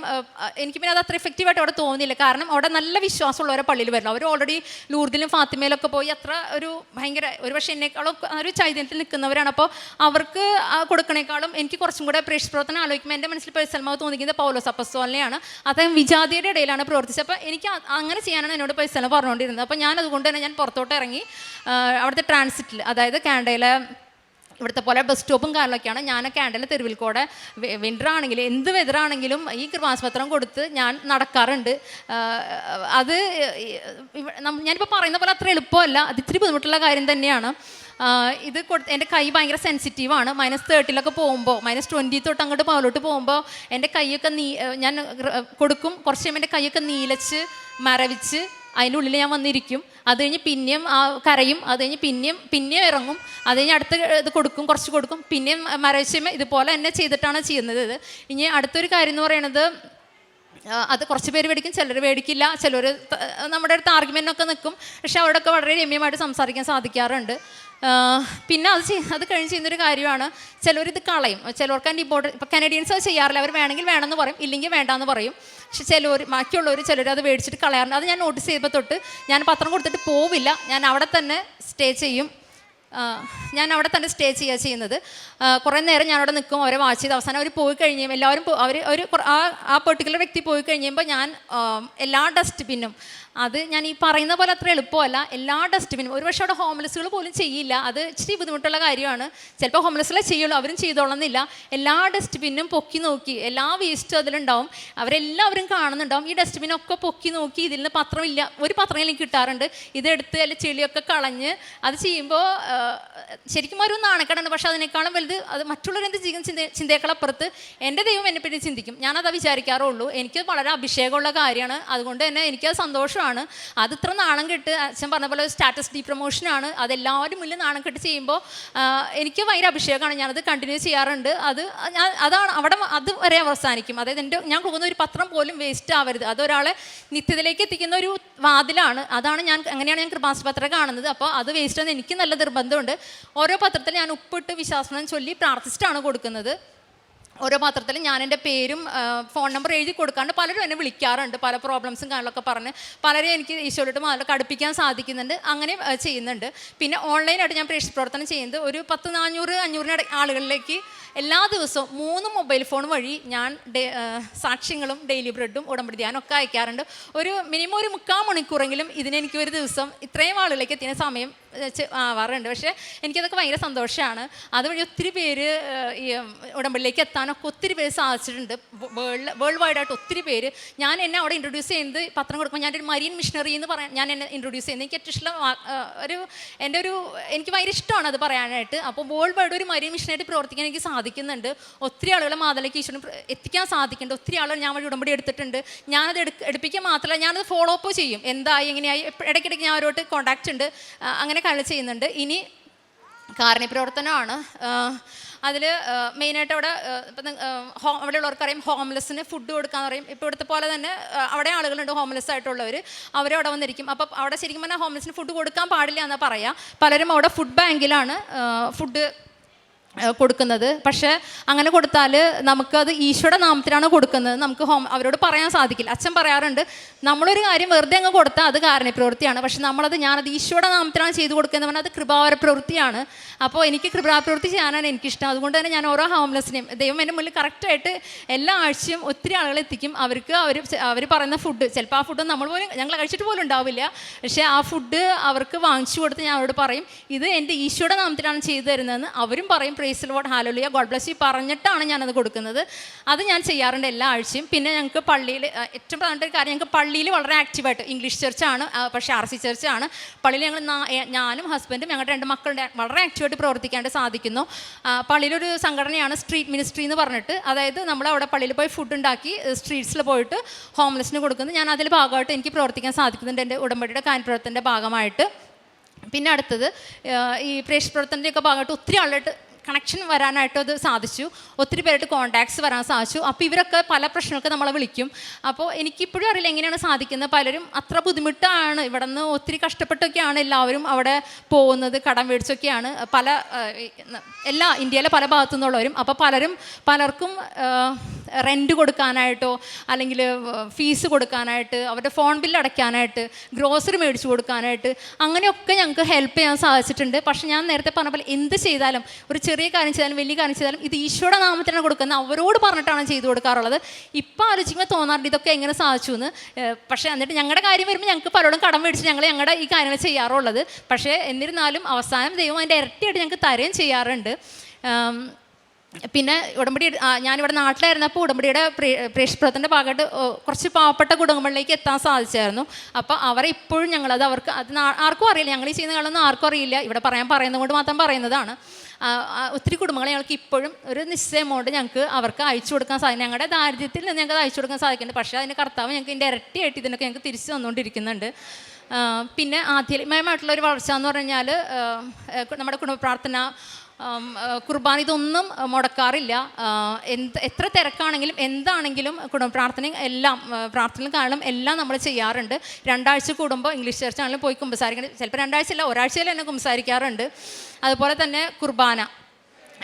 [SPEAKER 1] എനിക്ക് പിന്നെ അത് അത്ര എഫക്റ്റീവായിട്ട് അവിടെ തോന്നിയില്ല. കാരണം അവിടെ നല്ല വിശ്വാസമുള്ളവരെ പള്ളിയിൽ വരണം. അവർ ഓൾറെഡി ലൂർദിലും ഫാത്തിമയിലൊക്കെ പോയി അത്ര ഒരു ഭയങ്കര ഒരു പക്ഷേ എന്നെക്കാളും ഒരു ചൈതന്യത്തിൽ നിൽക്കുന്നവരാണ്. അപ്പോൾ അവർക്ക് കൊടുക്കണേക്കാളും എനിക്ക് കുറച്ചും കൂടെ പ്രേക്ഷ പ്രവർത്തനം ആലോചിക്കുമ്പോൾ എന്റെ മനസ്സിൽ പരിസലമാവ് തോന്നിക്കുന്നത് പൗലോസ് അപ്പസ്തോലിനെയാണ്. അദ്ദേഹം വിജാതിയുടെ ഇടയിലാണ് പ്രവർത്തിച്ചത്. അപ്പോൾ എനിക്ക് അങ്ങനെ ചെയ്യാനാണ് എന്നോട് പരിസലം പറഞ്ഞുകൊണ്ടിരുന്നത് അപ്പോൾ ഞാൻ അതുകൊണ്ട് തന്നെ ഞാൻ പുറത്തോട്ട് ഇറങ്ങി അവിടുത്തെ ട്രാൻസിറ്റിൽ അതായത് കാനഡയിലെ ഇവിടുത്തെ പോലെ ബസ് സ്റ്റോപ്പും കാറിലൊക്കെയാണ് ഞാൻ കാൻഡലിൽ തെരുവിൽ കൂടെ വിന്റർ ആണെങ്കിലും എന്ത് വെതറാണെങ്കിലും ഈ കൃപാസ്പത്രം കൊടുത്ത് ഞാൻ നടക്കാറുണ്ട്. അത് ഞാനിപ്പോൾ പറയുന്ന പോലെ അത്ര എളുപ്പമല്ല. അത് ഇത്തിരി ബുദ്ധിമുട്ടുള്ള കാര്യം തന്നെയാണ്. ഇത് കൊടുത്ത് എന്റെ കൈ ഭയങ്കര സെൻസിറ്റീവാണ് മൈനസ് തേർട്ടിലൊക്കെ പോകുമ്പോൾ മൈനസ് ട്വന്റി തൊട്ട് അങ്ങോട്ട് മുകളിലോട്ട് പോകുമ്പോൾ എന്റെ കൈയൊക്കെ നീ ഞാൻ കൊടുക്കും. കുറച്ച് കഴിയുമ്പോൾ എന്റെ കൈയൊക്കെ നീലച്ച് മരവിച്ച് അതിന്റെ ഉള്ളിൽ ഞാൻ വന്നിരിക്കും. അത് കഴിഞ്ഞ് പിന്നെയും ആ കരയും അത് കഴിഞ്ഞ് പിന്നെയും പിന്നെയും ഇറങ്ങും. അത് കഴിഞ്ഞ് അടുത്ത ഇത് കൊടുക്കും കുറച്ച് കൊടുക്കും. പിന്നെയും മരവിച്ചുമ്പോൾ ഇതുപോലെ തന്നെ ചെയ്തിട്ടാണ് ചെയ്യുന്നത് ഇത്. ഇനി അടുത്തൊരു കാര്യം എന്ന് പറയുന്നത് അത് കുറച്ച് പേര് മേടിക്കും ചിലർ മേടിക്കില്ല ചിലർ നമ്മുടെ അടുത്ത് ആർഗ്യുമെന്റൊക്കെ നിൽക്കും പക്ഷെ അവിടെയൊക്കെ വളരെ രമ്യമായിട്ട് സംസാരിക്കാൻ സാധിക്കാറുണ്ട്. പിന്നെ അത് ചെയ് അത് കഴിഞ്ഞ് ചെയ്യുന്നൊരു കാര്യമാണ് ചിലരിത് കളയും. ചിലവർക്ക് അതിന്റെ ഇമ്പോർട്ടൻ ഇപ്പോൾ കനഡിയൻസ് അത് ചെയ്യാറില്ല. അവർ വേണമെങ്കിൽ വേണമെന്ന് പറയും ഇല്ലെങ്കിൽ വേണ്ടാന്ന് പറയും. പക്ഷെ ചിലർ ബാക്കിയുള്ളവർ ചിലർ അത് മേടിച്ചിട്ട് കളയാറുണ്ട്. അത് ഞാൻ നോട്ടീസ് ചെയ്തപ്പോൾ തൊട്ട് ഞാൻ പത്രം കൊടുത്തിട്ട് പോവില്ല. ഞാൻ അവിടെ തന്നെ സ്റ്റേ ചെയ്യും. ഞാൻ അവിടെ തന്നെ സ്റ്റേ ചെയ്യുക ചെയ്യുന്നത്. കുറേ നേരം ഞാൻ അവിടെ നിൽക്കും അവരെ വാച്ച് ചെയ്ത് അവസാനം അവർ പോയി കഴിയുമ്പോൾ എല്ലാവരും അവർ ഒരു ആ ആ പെർട്ടിക്കുലർ വ്യക്തി പോയി കഴിയുമ്പോൾ ഞാൻ എല്ലാ ഡസ്റ്റ്ബിന്നും അത് ഞാൻ ഈ പറയുന്ന പോലെ അത്ര എളുപ്പമല്ല. എല്ലാ ഡസ്റ്റ്ബിനും ഒരു പക്ഷേ അവിടെ ഹോംലെസ്സുകൾ പോലും ചെയ്യില്ല. അത് ഇച്ചിരി ബുദ്ധിമുട്ടുള്ള കാര്യമാണ്. ചിലപ്പോൾ ഹോംലെസ്സുകളെ ചെയ്യുള്ളൂ. അവരും ചെയ്തോളന്നില്ല. എല്ലാ ഡസ്റ്റ്ബിന്നും പൊക്കി നോക്കി എല്ലാ വേസ്റ്റും അതിലുണ്ടാവും. അവരെല്ലാവരും കാണുന്നുണ്ടാവും. ഈ ഡസ്റ്റ്ബിനൊക്കെ പൊക്കി നോക്കി ഇതിൽ നിന്ന് പത്രമില്ല ഒരു പത്രം എനിക്ക് കിട്ടാറുണ്ട്. ഇതെടുത്ത് അല്ലെ ചെളിയൊക്കെ കളഞ്ഞ് അത് ചെയ്യുമ്പോൾ ശരിക്കും ഒരു നാണക്കേടാണ്. പക്ഷേ അതിനേക്കാളും വലുത് അത് മറ്റുള്ളവരെന്ത് ചെയ്യും ചിന്ത ചിന്തയേക്കാളപ്പുറത്ത് എന്റെ ദൈവം എന്നെപ്പറ്റി ചിന്തിക്കും. ഞാനത് വിചാരിക്കാറുള്ളൂ. എനിക്ക് വളരെ അഭിഷേകമുള്ള കാര്യമാണ്. അതുകൊണ്ട് തന്നെ എനിക്കത് സന്തോഷമാണ് അത് ഇത്ര നാണം കെട്ട് അച്ഛൻ പറഞ്ഞ പോലെ സ്റ്റാറ്റസ് ഡി പ്രൊമോഷനാണ് അതെല്ലാവരും മുന്നിൽ നാണം കെട്ട് ചെയ്യുമ്പോൾ എനിക്ക് ഭയങ്കര അഭിഷേകമാണ്. ഞാനത് കണ്ടിന്യൂ ചെയ്യാറുണ്ട്. അത് ഞാൻ അതാണ് അവിടെ അത് വരെ അവസാനിക്കും. അതായത് എന്റെ ഞാൻ കൊടുക്കുന്ന ഒരു പത്രം പോലും വേസ്റ്റ് ആവരുത്. അതൊരാളെ നിത്യത്തിലേക്ക് എത്തിക്കുന്ന ഒരു വാതിലാണ്. അതാണ് ഞാൻ അങ്ങനെയാണ് ഞാൻ കൃപാസ്പത്ര കാണുന്നത്. അപ്പോൾ അത് വേസ്റ്റ് എന്ന് എനിക്ക് നല്ല നിർബന്ധം നിർബന്ധമുണ്ട്. ഓരോ പത്രത്തിൽ ഞാൻ ഉപ്പിട്ട് വിശ്വാസം ചൊല്ലി പ്രാർത്ഥിച്ചിട്ടാണ് കൊടുക്കുന്നത്. ഓരോ പത്രത്തിൽ ഞാൻ എന്റെ പേരും ഫോൺ നമ്പർ എഴുതി കൊടുക്കാണ്ട് പലരും എന്നെ വിളിക്കാറുണ്ട് പല പ്രോബ്ലംസും കാര്യങ്ങളൊക്കെ പറഞ്ഞ്. പലരെയും എനിക്ക് ഈശോയിലോട്ട് മാത്രം അടുപ്പിക്കാൻ സാധിക്കുന്നുണ്ട് അങ്ങനെ ചെയ്യുന്നുണ്ട്. പിന്നെ ഓൺലൈനായിട്ട് ഞാൻ പ്രേക്ഷ പ്രവർത്തനം ചെയ്യുന്നത് ഒരു പത്ത് നാനൂറ് അഞ്ഞൂറിന് ആളുകളിലേക്ക് എല്ലാ ദിവസവും മൂന്ന് മൊബൈൽ ഫോൺ വഴി ഞാൻ സാക്ഷ്യങ്ങളും ഡെയിലി ബ്രെഡും ഉടമ്പടി ധ്യാനം ഒക്കെ അയക്കാറുണ്ട്. ഒരു മിനിമം ഒരു മുക്കാൽ മണിക്കൂറെങ്കിലും ഇതിനെനിക്ക് ഒരു ദിവസം ഇത്രയും ആളുകളിലേക്ക് എത്തിയ സമയം ആവാറുണ്ട്. പക്ഷേ എനിക്കതൊക്കെ ഭയങ്കര സന്തോഷമാണ്. അതുവഴി ഒത്തിരി പേര് ഈ ഉടമ്പടിയിലേക്ക് എത്താനൊക്കെ ഒത്തിരി പേര് സാധിച്ചിട്ടുണ്ട്. വേൾഡ് വേൾഡ് വൈഡ് ആയിട്ട് ഒത്തിരി പേര്. ഞാൻ എന്നെ അവിടെ ഇൻട്രൊഡ്യൂസ് ചെയ്യുന്നത് പത്രം കൊടുക്കുമ്പോൾ ഞാൻ ഒരു മരീൻ മിഷണറി എന്ന് പറയാൻ ഞാൻ എന്നെ ഇൻട്രൊഡ്യൂസ് ചെയ്യുന്നത്. എനിക്ക് ഏറ്റവും ഇഷ്ടം ഒരു എന്റെ ഒരു എനിക്ക് ഭയങ്കര ഇഷ്ടമാണ് അത് പറയാനായിട്ട്. അപ്പോൾ വേൾഡ് വൈഡ് ഒരു മരീൻ മിഷനായിട്ട് പ്രവർത്തിക്കാൻ എനിക്ക് സാധിക്കുന്നുണ്ട്. ഒത്തിരി ആളുകൾ മാതലേക്ക് ഈശ്വരൻ എത്തിക്കാൻ സാധിക്കുന്നുണ്ട്. ഒത്തിരി ആളുകൾ ഞാൻ വഴി ഉടമ്പടി എടുത്തിട്ടുണ്ട്. ഞാനത് എടുക്ക എടുപ്പിക്കുക മാത്രമല്ല ഞാനത് ഫോളോ അപ്പ് ചെയ്യും. എന്തായി എങ്ങനെയായി ഇടയ്ക്കിടയ്ക്ക് ഞാൻ അവരോട്ട് കോൺടാക്റ്റ് ഉണ്ട്. അങ്ങനെ കളി ചെയ്യുന്നുണ്ട്. ഇനി കാരണപ്രവർത്തനമാണ് അതിൽ മെയിനായിട്ട് അവിടെ ഇപ്പം ഹോ അവിടെയുള്ളവർക്ക് അറിയാം ഹോംലെസ്സിന് ഫുഡ് കൊടുക്കാന്ന് പറയും. ഇപ്പോൾ ഇവിടുത്തെ പോലെ തന്നെ അവിടെ ആളുകളുണ്ട് ഹോംലെസ് ആയിട്ടുള്ളവർ അവരവിടെ വന്നിരിക്കും. അപ്പം അവിടെ ശരിക്കും പറഞ്ഞാൽ ഹോംലെസ്സിന് ഫുഡ് കൊടുക്കാൻ പാടില്ല എന്നാണ് പറയാ. പലരും അവിടെ ഫുഡ് ബാങ്കിലാണ് ഫുഡ് കൊടുക്കുന്നത്. പക്ഷേ അങ്ങനെ കൊടുത്താൽ നമുക്കത് ഈശോയുടെ നാമത്തിലാണ് കൊടുക്കുന്നത്. നമുക്ക് ഹോം അവരോട് പറയാൻ സാധിക്കില്ല. അച്ഛൻ പറയാറുണ്ട് നമ്മളൊരു കാര്യം വെറുതെ അങ്ങ് കൊടുത്താൽ അത് കാരണ പ്രവൃത്തിയാണ് പക്ഷെ നമ്മളത് ഞാനത് ഈശോയുടെ നാമത്തിലാണ് ചെയ്തു കൊടുക്കുന്നത് പറഞ്ഞാൽ അത് കൃപാവര പ്രവൃത്തിയാണ് അപ്പോൾ എനിക്ക് കൃപാപ്രവൃത്തി ചെയ്യാനാണ് എനിക്കിഷ്ടം. അതുകൊണ്ട് തന്നെ ഞാൻ ഓരോ ഹോംലെസ്സിനെയും ദൈവം എന്റെ മുന്നിൽ കറക്റ്റായിട്ട് എല്ലാ ആഴ്ചയും ഒത്തിരി ആളുകൾ എത്തിക്കും. അവർക്ക് അവർ അവർ പറയുന്ന ഫുഡ് ചിലപ്പോൾ ആ ഫുഡ് നമ്മൾ പോലും ഞങ്ങൾ കഴിച്ചിട്ട് പോലും ഉണ്ടാവില്ല. പക്ഷേ ആ ഫുഡ് അവർക്ക് വാങ്ങിച്ചു കൊടുത്ത് ഞാൻ അവരോട് പറയും ഇത് എന്റെ ഈശോയുടെ നാമത്തിലാണ് ചെയ്തു തരുന്നതെന്ന് അവരും പറയും. Praise Lord hallelujah God bless you പറഞ്ഞിട്ടാണ് ഞാനത് കൊടുക്കുന്നത്. അത് ഞാൻ ചെയ്യാറുണ്ട് എല്ലാ ആഴ്ചയും. പിന്നെ ഞങ്ങൾക്ക് പള്ളിയിൽ ഏറ്റവും പ്രധാനപ്പെട്ട ഒരു കാര്യം ഞങ്ങൾക്ക് പള്ളിയിൽ വളരെ ആക്റ്റീവായിട്ട് ഇംഗ്ലീഷ് ചർച്ചാണ് പക്ഷേ ആർ സി ചർച്ചാണ് പള്ളിയിൽ ഞങ്ങൾ ഞാനും ഹസ്ബൻഡും ഞങ്ങളുടെ രണ്ട് മക്കളുടെ വളരെ ആക്റ്റീവായിട്ട് പ്രവർത്തിക്കാണ്ട് സാധിക്കുന്നു. പള്ളിയിലൊരു സംഘടനയാണ് സ്ട്രീറ്റ് മിനിസ്ട്രി എന്ന് പറഞ്ഞിട്ട്. അതായത് നമ്മൾ അവിടെ പള്ളിയിൽ പോയി ഫുഡ് ഉണ്ടാക്കി സ്ട്രീറ്റ്സിൽ പോയിട്ട് ഹോംലെസ്സിന് കൊടുക്കുന്നത് ഞാൻ അതിൽ ഭാഗമായിട്ട് എനിക്ക് പ്രവർത്തിക്കാൻ സാധിക്കുന്നുണ്ട് എന്റെ ഉടമ്പടിയുടെ കാര്യപ്രവർത്തനത്തിന്റെ ഭാഗമായിട്ട്. പിന്നെ അടുത്തത് ഈ പ്രേക്ഷ പ്രവർത്തനത്തിന്റെയൊക്കെ ഭാഗമായിട്ട് ഒത്തിരി ആളായിട്ട് കണക്ഷൻ വരാനായിട്ട് അത് സാധിച്ചു. ഒത്തിരി പേരായിട്ട് കോണ്ടാക്ട്സ് വരാൻ സാധിച്ചു. അപ്പോൾ ഇവരൊക്കെ പല പ്രശ്നങ്ങൾക്ക് നമ്മളെ വിളിക്കും. അപ്പോൾ എനിക്കിപ്പോഴും അറിയില്ല എങ്ങനെയാണ് സാധിക്കുന്നത്. പലരും അത്ര ബുദ്ധിമുട്ടാണ്. ഇവിടെ നിന്ന് ഒത്തിരി കഷ്ടപ്പെട്ടൊക്കെയാണ് എല്ലാവരും അവിടെ പോകുന്നത്. കടം മേടിച്ചൊക്കെയാണ്. പല എല്ലാ ഇന്ത്യയിലെ പല ഭാഗത്തു നിന്നുള്ളവരും അപ്പോൾ പലരും പലർക്കും റെന്റ് കൊടുക്കാനായിട്ടോ അല്ലെങ്കിൽ ഫീസ് കൊടുക്കാനായിട്ട് അവരുടെ ഫോൺ ബില്ല് അടയ്ക്കാനായിട്ട് ഗ്രോസറി മേടിച്ചു കൊടുക്കാനായിട്ട് അങ്ങനെയൊക്കെ ഞങ്ങൾക്ക് ഹെൽപ്പ് ചെയ്യാൻ സാധിച്ചിട്ടുണ്ട്. പക്ഷെ ഞാൻ നേരത്തെ പറഞ്ഞ പോലെ എന്ത് ചെയ്താലും ഒരു ചെറിയ കാര്യം ചെയ്താലും വലിയ കാര്യം ചെയ്താലും ഇത് ഈശോയുടെ നാമത്തിനാണ് കൊടുക്കുന്നത്. അവരോട് പറഞ്ഞിട്ടാണ് ചെയ്തു കൊടുക്കാറുള്ളത്. ഇപ്പം ആലോചിക്കുമ്പോൾ തോന്നാറുണ്ട് ഇതൊക്കെ എങ്ങനെ സാധിച്ചു എന്ന് പക്ഷേ എന്നിട്ട് ഞങ്ങളുടെ കാര്യം വരുമ്പോൾ ഞങ്ങൾക്ക് പലരോടും കടം മേടിച്ച് ഞങ്ങൾ ഞങ്ങളുടെ ഈ കാര്യങ്ങൾ ചെയ്യാറുള്ളത്. പക്ഷേ എന്നിരുന്നാലും അവസാനം ദൈവം അതിന്റെ ഇരട്ടിയായിട്ട് ഞങ്ങൾക്ക് തരുകയും ചെയ്യാറുണ്ട്. പിന്നെ ഉടമ്പടി ഞാനിവിടെ നാട്ടിലായിരുന്നപ്പോൾ ഉടമ്പടിയുടെ പ്രേക്ഷപ്രത്തിന്റെ ഭാഗമായിട്ട് കുറച്ച് പാവപ്പെട്ട കുടുംബങ്ങളിലേക്ക് എത്താൻ സാധിച്ചായിരുന്നു. അപ്പോൾ അവരെ ഇപ്പോഴും ഞങ്ങളത് അവർക്ക് അത് ആർക്കും അറിയില്ല. ഞങ്ങൾ ഈ ചെയ്യുന്ന കളൊന്നും ആർക്കും അറിയില്ല. ഇവിടെ പറയാൻ പറയുന്നത് കൊണ്ട് മാത്രം പറയുന്നതാണ്. ഒത്തിരി കുടുംബങ്ങൾ ഞങ്ങൾക്ക് ഇപ്പോഴും ഒരു നിശ്ചയ എമൗണ്ട് ഞങ്ങൾക്ക് അവർക്ക് അയച്ചു കൊടുക്കാൻ സാധിക്കും. ഞങ്ങളുടെ ദാരിദ്ര്യത്തിൽ നിന്ന് ഞങ്ങൾക്ക് അയച്ചു കൊടുക്കാൻ സാധിക്കുന്നുണ്ട്. പക്ഷേ അതിന് കർത്താവ് ഞങ്ങൾക്ക് ഇതിന്റെ ഇരട്ടിയായിട്ട് ഇതിനൊക്കെ ഞങ്ങൾക്ക് തിരിച്ചു തന്നുകൊണ്ടിരിക്കുന്നുണ്ട്. പിന്നെ ആധ്യാത്മികമായിട്ടുള്ള ഒരു വളർച്ച എന്ന് പറഞ്ഞാൽ നമ്മുടെ കുടുംബ പ്രാർത്ഥന കുർബാന ഇതൊന്നും മുടക്കാറില്ല. എന്ത് എത്ര തിരക്കാണെങ്കിലും എന്താണെങ്കിലും കുടുംബ പ്രാർത്ഥനയും എല്ലാം പ്രാർത്ഥന പ്രാർത്ഥനയും കാണലും എല്ലാം നമ്മൾ ചെയ്യാറുണ്ട്. രണ്ടാഴ്ച കൂടുമ്പോൾ ഇംഗ്ലീഷ് ചർച്ചാണെങ്കിലും പോയി കുമ്പസാരിക്കണം ചിലപ്പോൾ രണ്ടാഴ്ചയല്ല ഒരാഴ്ചയിൽ തന്നെ കുമ്പസാരിക്കാറുണ്ട്. അതുപോലെ തന്നെ കുർബാന.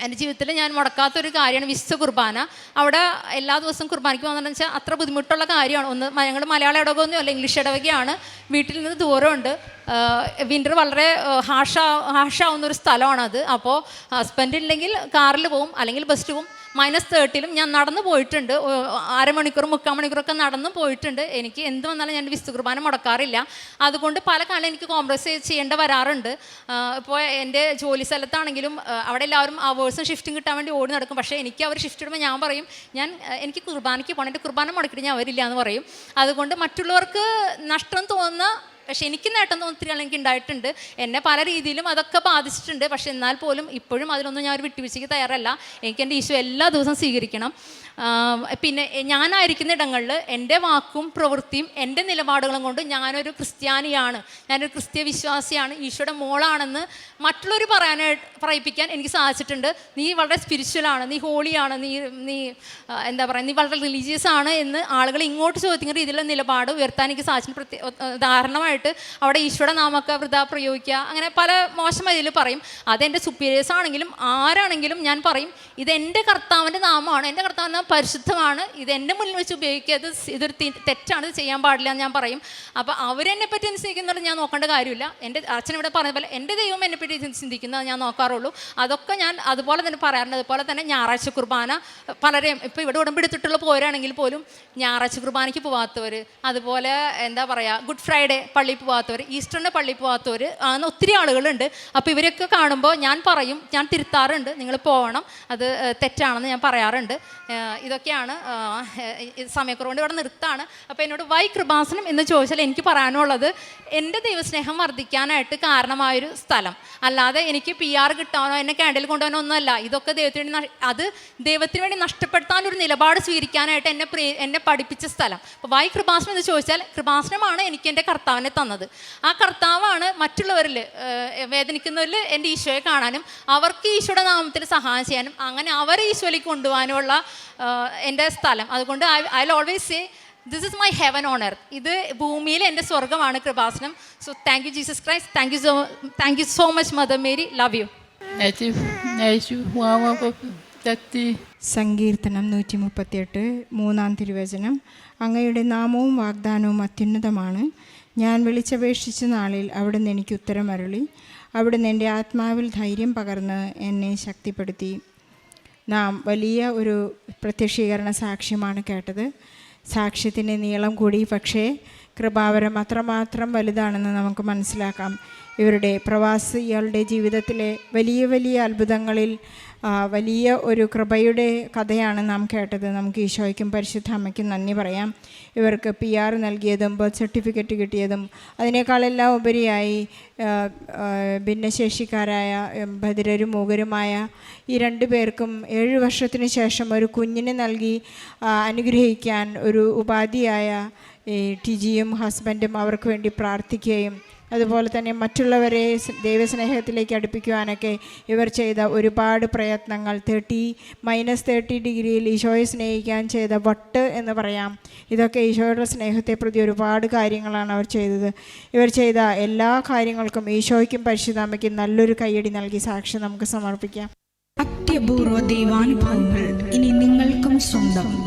[SPEAKER 1] എന്റെ ജീവിതത്തിൽ ഞാൻ മുടക്കാത്തൊരു കാര്യമാണ് വിശുദ്ധ കുർബാന. അവിടെ എല്ലാ ദിവസവും കുർബാനയ്ക്ക് പോകുന്നതെന്ന് വെച്ചാൽ അത്ര ബുദ്ധിമുട്ടുള്ള കാര്യമാണ്. ഒന്ന് ഞങ്ങൾ മലയാള ഇടവകയൊന്നും അല്ല ഇംഗ്ലീഷ് ഇടവകയാണ്. വീട്ടിൽ നിന്ന് ദൂരമുണ്ട്. വിന്റർ വളരെ ഹാഷ ഹാഷാവുന്ന ഒരു സ്ഥലമാണത്. അപ്പോൾ ഹസ്ബൻഡ് ഇല്ലെങ്കിൽ കാറിൽ പോവും അല്ലെങ്കിൽ ബസ്സിൽ പോവും മൈനസ് തേർട്ടിയിലും ഞാൻ നടന്നു പോയിട്ടുണ്ട്. അരമണിക്കൂർ മുക്കാൽ മണിക്കൂറൊക്കെ നടന്നു പോയിട്ടുണ്ട്. എനിക്ക് എന്ത് വന്നാലും ഞാൻ വിശുദ്ധ കുർബാന മുടക്കാറില്ല. അതുകൊണ്ട് പല കാലം എനിക്ക് കോംപ്രസ് ചെയ്യേണ്ട വരാറുണ്ട്. ഇപ്പോൾ എന്റെ ജോലി സ്ഥലത്താണെങ്കിലും അവിടെ എല്ലാവരും അവേഴ്സും ഷിഫ്റ്റും കിട്ടാൻ വേണ്ടി ഓടി നടക്കും. പക്ഷേ എനിക്ക് അവർ ഷിഫ്റ്റ് ഇടുമ്പോൾ ഞാൻ പറയും ഞാൻ എനിക്ക് കുർബാനയ്ക്ക് പോകണം എന്റെ കുർബാന മുടക്കിയിട്ട് ഞാൻ വരില്ല എന്ന് പറയും. അതുകൊണ്ട് മറ്റുള്ളവർക്ക് നഷ്ടം തോന്നുന്ന പക്ഷെ എനിക്ക് നേട്ടം എനിക്ക് ഉണ്ടായിട്ടുണ്ട് എന്നെ പല രീതിയിലും അതൊക്കെ ബാധിച്ചിട്ടുണ്ട്. പക്ഷെ എന്നാൽ പോലും ഇപ്പോഴും അതിലൊന്നും ഞാൻ ഒരു വിട്ടുവീഴ്ചയ്ക്ക് തയ്യാറല്ല. എനിക്ക് എന്റെ ഈശോ എല്ലാ ദിവസവും സ്വീകരിക്കണം. പിന്നെ ഞാനായിരിക്കുന്ന ഇടങ്ങളിൽ എന്റെ വാക്കും പ്രവൃത്തിയും എന്റെ നിലപാടുകളും കൊണ്ട് ഞാനൊരു ക്രിസ്ത്യാനിയാണ്. ഞാനൊരു ക്രിസ്ത്യ വിശ്വാസിയാണ് ഈശോയുടെ മോളാണെന്ന് മറ്റുള്ളവർ പറയാനായിട്ട് പറയിപ്പിക്കാൻ എനിക്ക് സാധിച്ചിട്ടുണ്ട്. നീ വളരെ സ്പിരിച്വലാണ് നീ ഹോളിയാണ് നീ നീ എന്താ പറയുക നീ വളരെ റിലീജിയസ് ആണ് എന്ന് ആളുകൾ ഇങ്ങോട്ട് ചോദിക്കുന്ന രീതിയിലുള്ള നിലപാട് ഉയർത്താൻ എനിക്ക് സാധിച്ചിട്ടുണ്ട്. പ്രത്യേക ഉദാഹരണമായിട്ട് അവിടെ ഈശോയുടെ നാമൊക്കെ വൃത പ്രയോഗിക്കുക. അങ്ങനെ പല മോശം ഇതിൽ പറയും അതെന്റെ സുപ്പീരിയേഴ്സ് ആണെങ്കിലും ആരാണെങ്കിലും ഞാൻ പറയും ഇതെന്റെ കർത്താവിന്റെ നാമമാണ്. എന്റെ കർത്താവിന്റെ പരിശുദ്ധമാണ്. ഇത് എന്റെ മുന്നിൽ വെച്ച് ഉപയോഗിക്കുക. ഇത് ഇതൊരു തെറ്റാണ്. ഇത് ചെയ്യാൻ പാടില്ല എന്ന് ഞാൻ പറയും. അപ്പോൾ അവരെന്നെ പറ്റി ചിന്തിക്കുന്നത് ഞാൻ നോക്കേണ്ട കാര്യമില്ല. എന്റെ അച്ഛൻ ഇവിടെ പറഞ്ഞ പോലെ എന്റെ ദൈവം എന്നെ പറ്റി ചിന്തിക്കുന്നത് ഞാൻ നോക്കാറുള്ളൂ. അതൊക്കെ ഞാൻ അതുപോലെ തന്നെ പറയാറുണ്ട്. അതുപോലെ തന്നെ ഞായറാഴ്ച കുർബാന പലരെയും ഇപ്പോൾ ഇവിടെ ഉടമ്പെടുത്തിട്ടുള്ള പോരാണെങ്കിൽ പോലും ഞായറാഴ്ച കുർബാനയ്ക്ക് പോവാത്തവർ അതുപോലെ എന്താ പറയുക ഗുഡ് ഫ്രൈഡേ പള്ളിയിൽ പോവാത്തവർ ഈസ്റ്ററിന്റെ പള്ളിയിൽ പോവാത്തവർ അങ്ങനെ ഒത്തിരി ആളുകളുണ്ട്. അപ്പോൾ ഇവരൊക്കെ കാണുമ്പോൾ ഞാൻ പറയും ഞാൻ തിരുത്താറുണ്ട്. നിങ്ങൾ പോകണം അത് തെറ്റാണെന്ന് ഞാൻ പറയാറുണ്ട്. ഇതൊക്കെയാണ് സമയക്കുറവുണ്ട് ഇവിടെ നിർത്താണ്. അപ്പോൾ എന്നോട് വൈ കൃപാസനം എന്ന് ചോദിച്ചാൽ എനിക്ക് പറയാനുള്ളത് എന്റെ ദൈവസ്നേഹം വർദ്ധിക്കാനായിട്ട് കാരണമായൊരു സ്ഥലം. അല്ലാതെ എനിക്ക് പി ആർ കിട്ടാനോ എന്നെ ക്യാൻഡിൽ കൊണ്ടുപോകാനോ ഒന്നുമല്ല. ഇതൊക്കെ ദൈവത്തിന് വേണ്ടി അത് ദൈവത്തിന് വേണ്ടി നഷ്ടപ്പെടുത്താൻ ഒരു നിലപാട് സ്വീകരിക്കാനായിട്ട് എന്നെ പ്രേ എന്നെ പഠിപ്പിച്ച സ്ഥലം. അപ്പോൾ വൈ കൃപാസനം എന്ന് ചോദിച്ചാൽ കൃപാസനമാണ് എനിക്ക് എന്റെ കർത്താവിനെ തന്നത്. ആ കർത്താവാണ് മറ്റുള്ളവരിൽ വേദനിക്കുന്നവരിൽ എന്റെ ഈശോയെ കാണാനും അവർക്ക് ഈശോയുടെ നാമത്തിൽ സഹായം ചെയ്യാനും അങ്ങനെ അവരെ ഈശോയിലേക്ക് കൊണ്ടുപോകാനുമുള്ള ഏഹ്, എന്റെ സ്ഥലം. അതുകൊണ്ട് I I always say this is my heaven on earth ഇത് ഭൂമിയിൽ എന്റെ സ്വർഗമാണ് Kripasanam. So thank you Jesus Christ thank you so thank you so much Mother Mary love you.
[SPEAKER 2] സങ്കീർത്തനം നൂറ്റി മുപ്പത്തിയെട്ട് മൂന്നാം തിരുവചനം. അങ്ങയുടെ നാമവും വാഗ്ദാനവും അത്യുന്നതമാണ്. ഞാൻ വിളിച്ചപേക്ഷിച്ച നാളിൽ അവിടുന്ന് എനിക്ക് ഉത്തരമരുളി. അവിടുന്ന് എന്റെ ആത്മാവിൽ ധൈര്യം പകർന്ന് എന്നെ ശക്തിപ്പെടുത്തി. നാം വലിയ ഒരു പ്രത്യക്ഷീകരണ സാക്ഷ്യമാണ് കേട്ടത്. സാക്ഷ്യത്തിന്റെ നീളം കൂടി പക്ഷേ കൃപാവരം അത്രമാത്രം വലുതാണെന്ന് നമുക്ക് മനസ്സിലാക്കാം. ഇവരുടെ പ്രവാസികളുടെ ജീവിതത്തിലെ വലിയ വലിയ അത്ഭുതങ്ങളിൽ വലിയ ഒരു കൃപയുടെ കഥയാണ് നാം കേട്ടത്. നമുക്ക് ഈശോയ്ക്കും പരിശുദ്ധ അമ്മയ്ക്കും നന്ദി പറയാം. ഇവർക്ക് പി ആർ നൽകിയതും ബർത്ത് സർട്ടിഫിക്കറ്റ് കിട്ടിയതും അതിനേക്കാളെല്ലാം ഉപരിയായി ഭിന്നശേഷിക്കാരായ ഭദ്രരും മൂകരുമായ ഈ രണ്ടു പേർക്കും ഏഴ് വർഷത്തിന് ശേഷം ഒരു കുഞ്ഞിനെ നൽകി അനുഗ്രഹിക്കാൻ ഒരു ഉപാധിയായ ഈ ടിജിയും ഹസ്ബൻഡും അവർക്ക് വേണ്ടി പ്രാർത്ഥിക്കുകയും അതുപോലെ തന്നെ മറ്റുള്ളവരെ ദൈവസ്നേഹത്തിലേക്ക് അടുപ്പിക്കുവാനൊക്കെ ഇവർ ചെയ്ത ഒരുപാട് പ്രയത്നങ്ങൾ. തേർട്ടി മൈനസ് തേർട്ടി ഡിഗ്രിയിൽ ഈശോയെ സ്നേഹിക്കാൻ ചെയ്ത വട്ട് എന്ന് പറയാം. ഇതൊക്കെ ഈശോയുടെ സ്നേഹത്തെ പ്രതി ഒരുപാട് കാര്യങ്ങളാണ് അവർ ചെയ്തത്. ഇവർ ചെയ്ത എല്ലാ കാര്യങ്ങൾക്കും ഈശോയ്ക്കും പരിശുദ്ധാമയ്ക്കും നല്ലൊരു കയ്യടി നൽകി സാക്ഷി നമുക്ക് സമർപ്പിക്കാം.
[SPEAKER 3] അത്യപൂർവ ദൈവാനുഭവങ്ങൾ ഇനി നിങ്ങൾക്കും സ്വന്തം.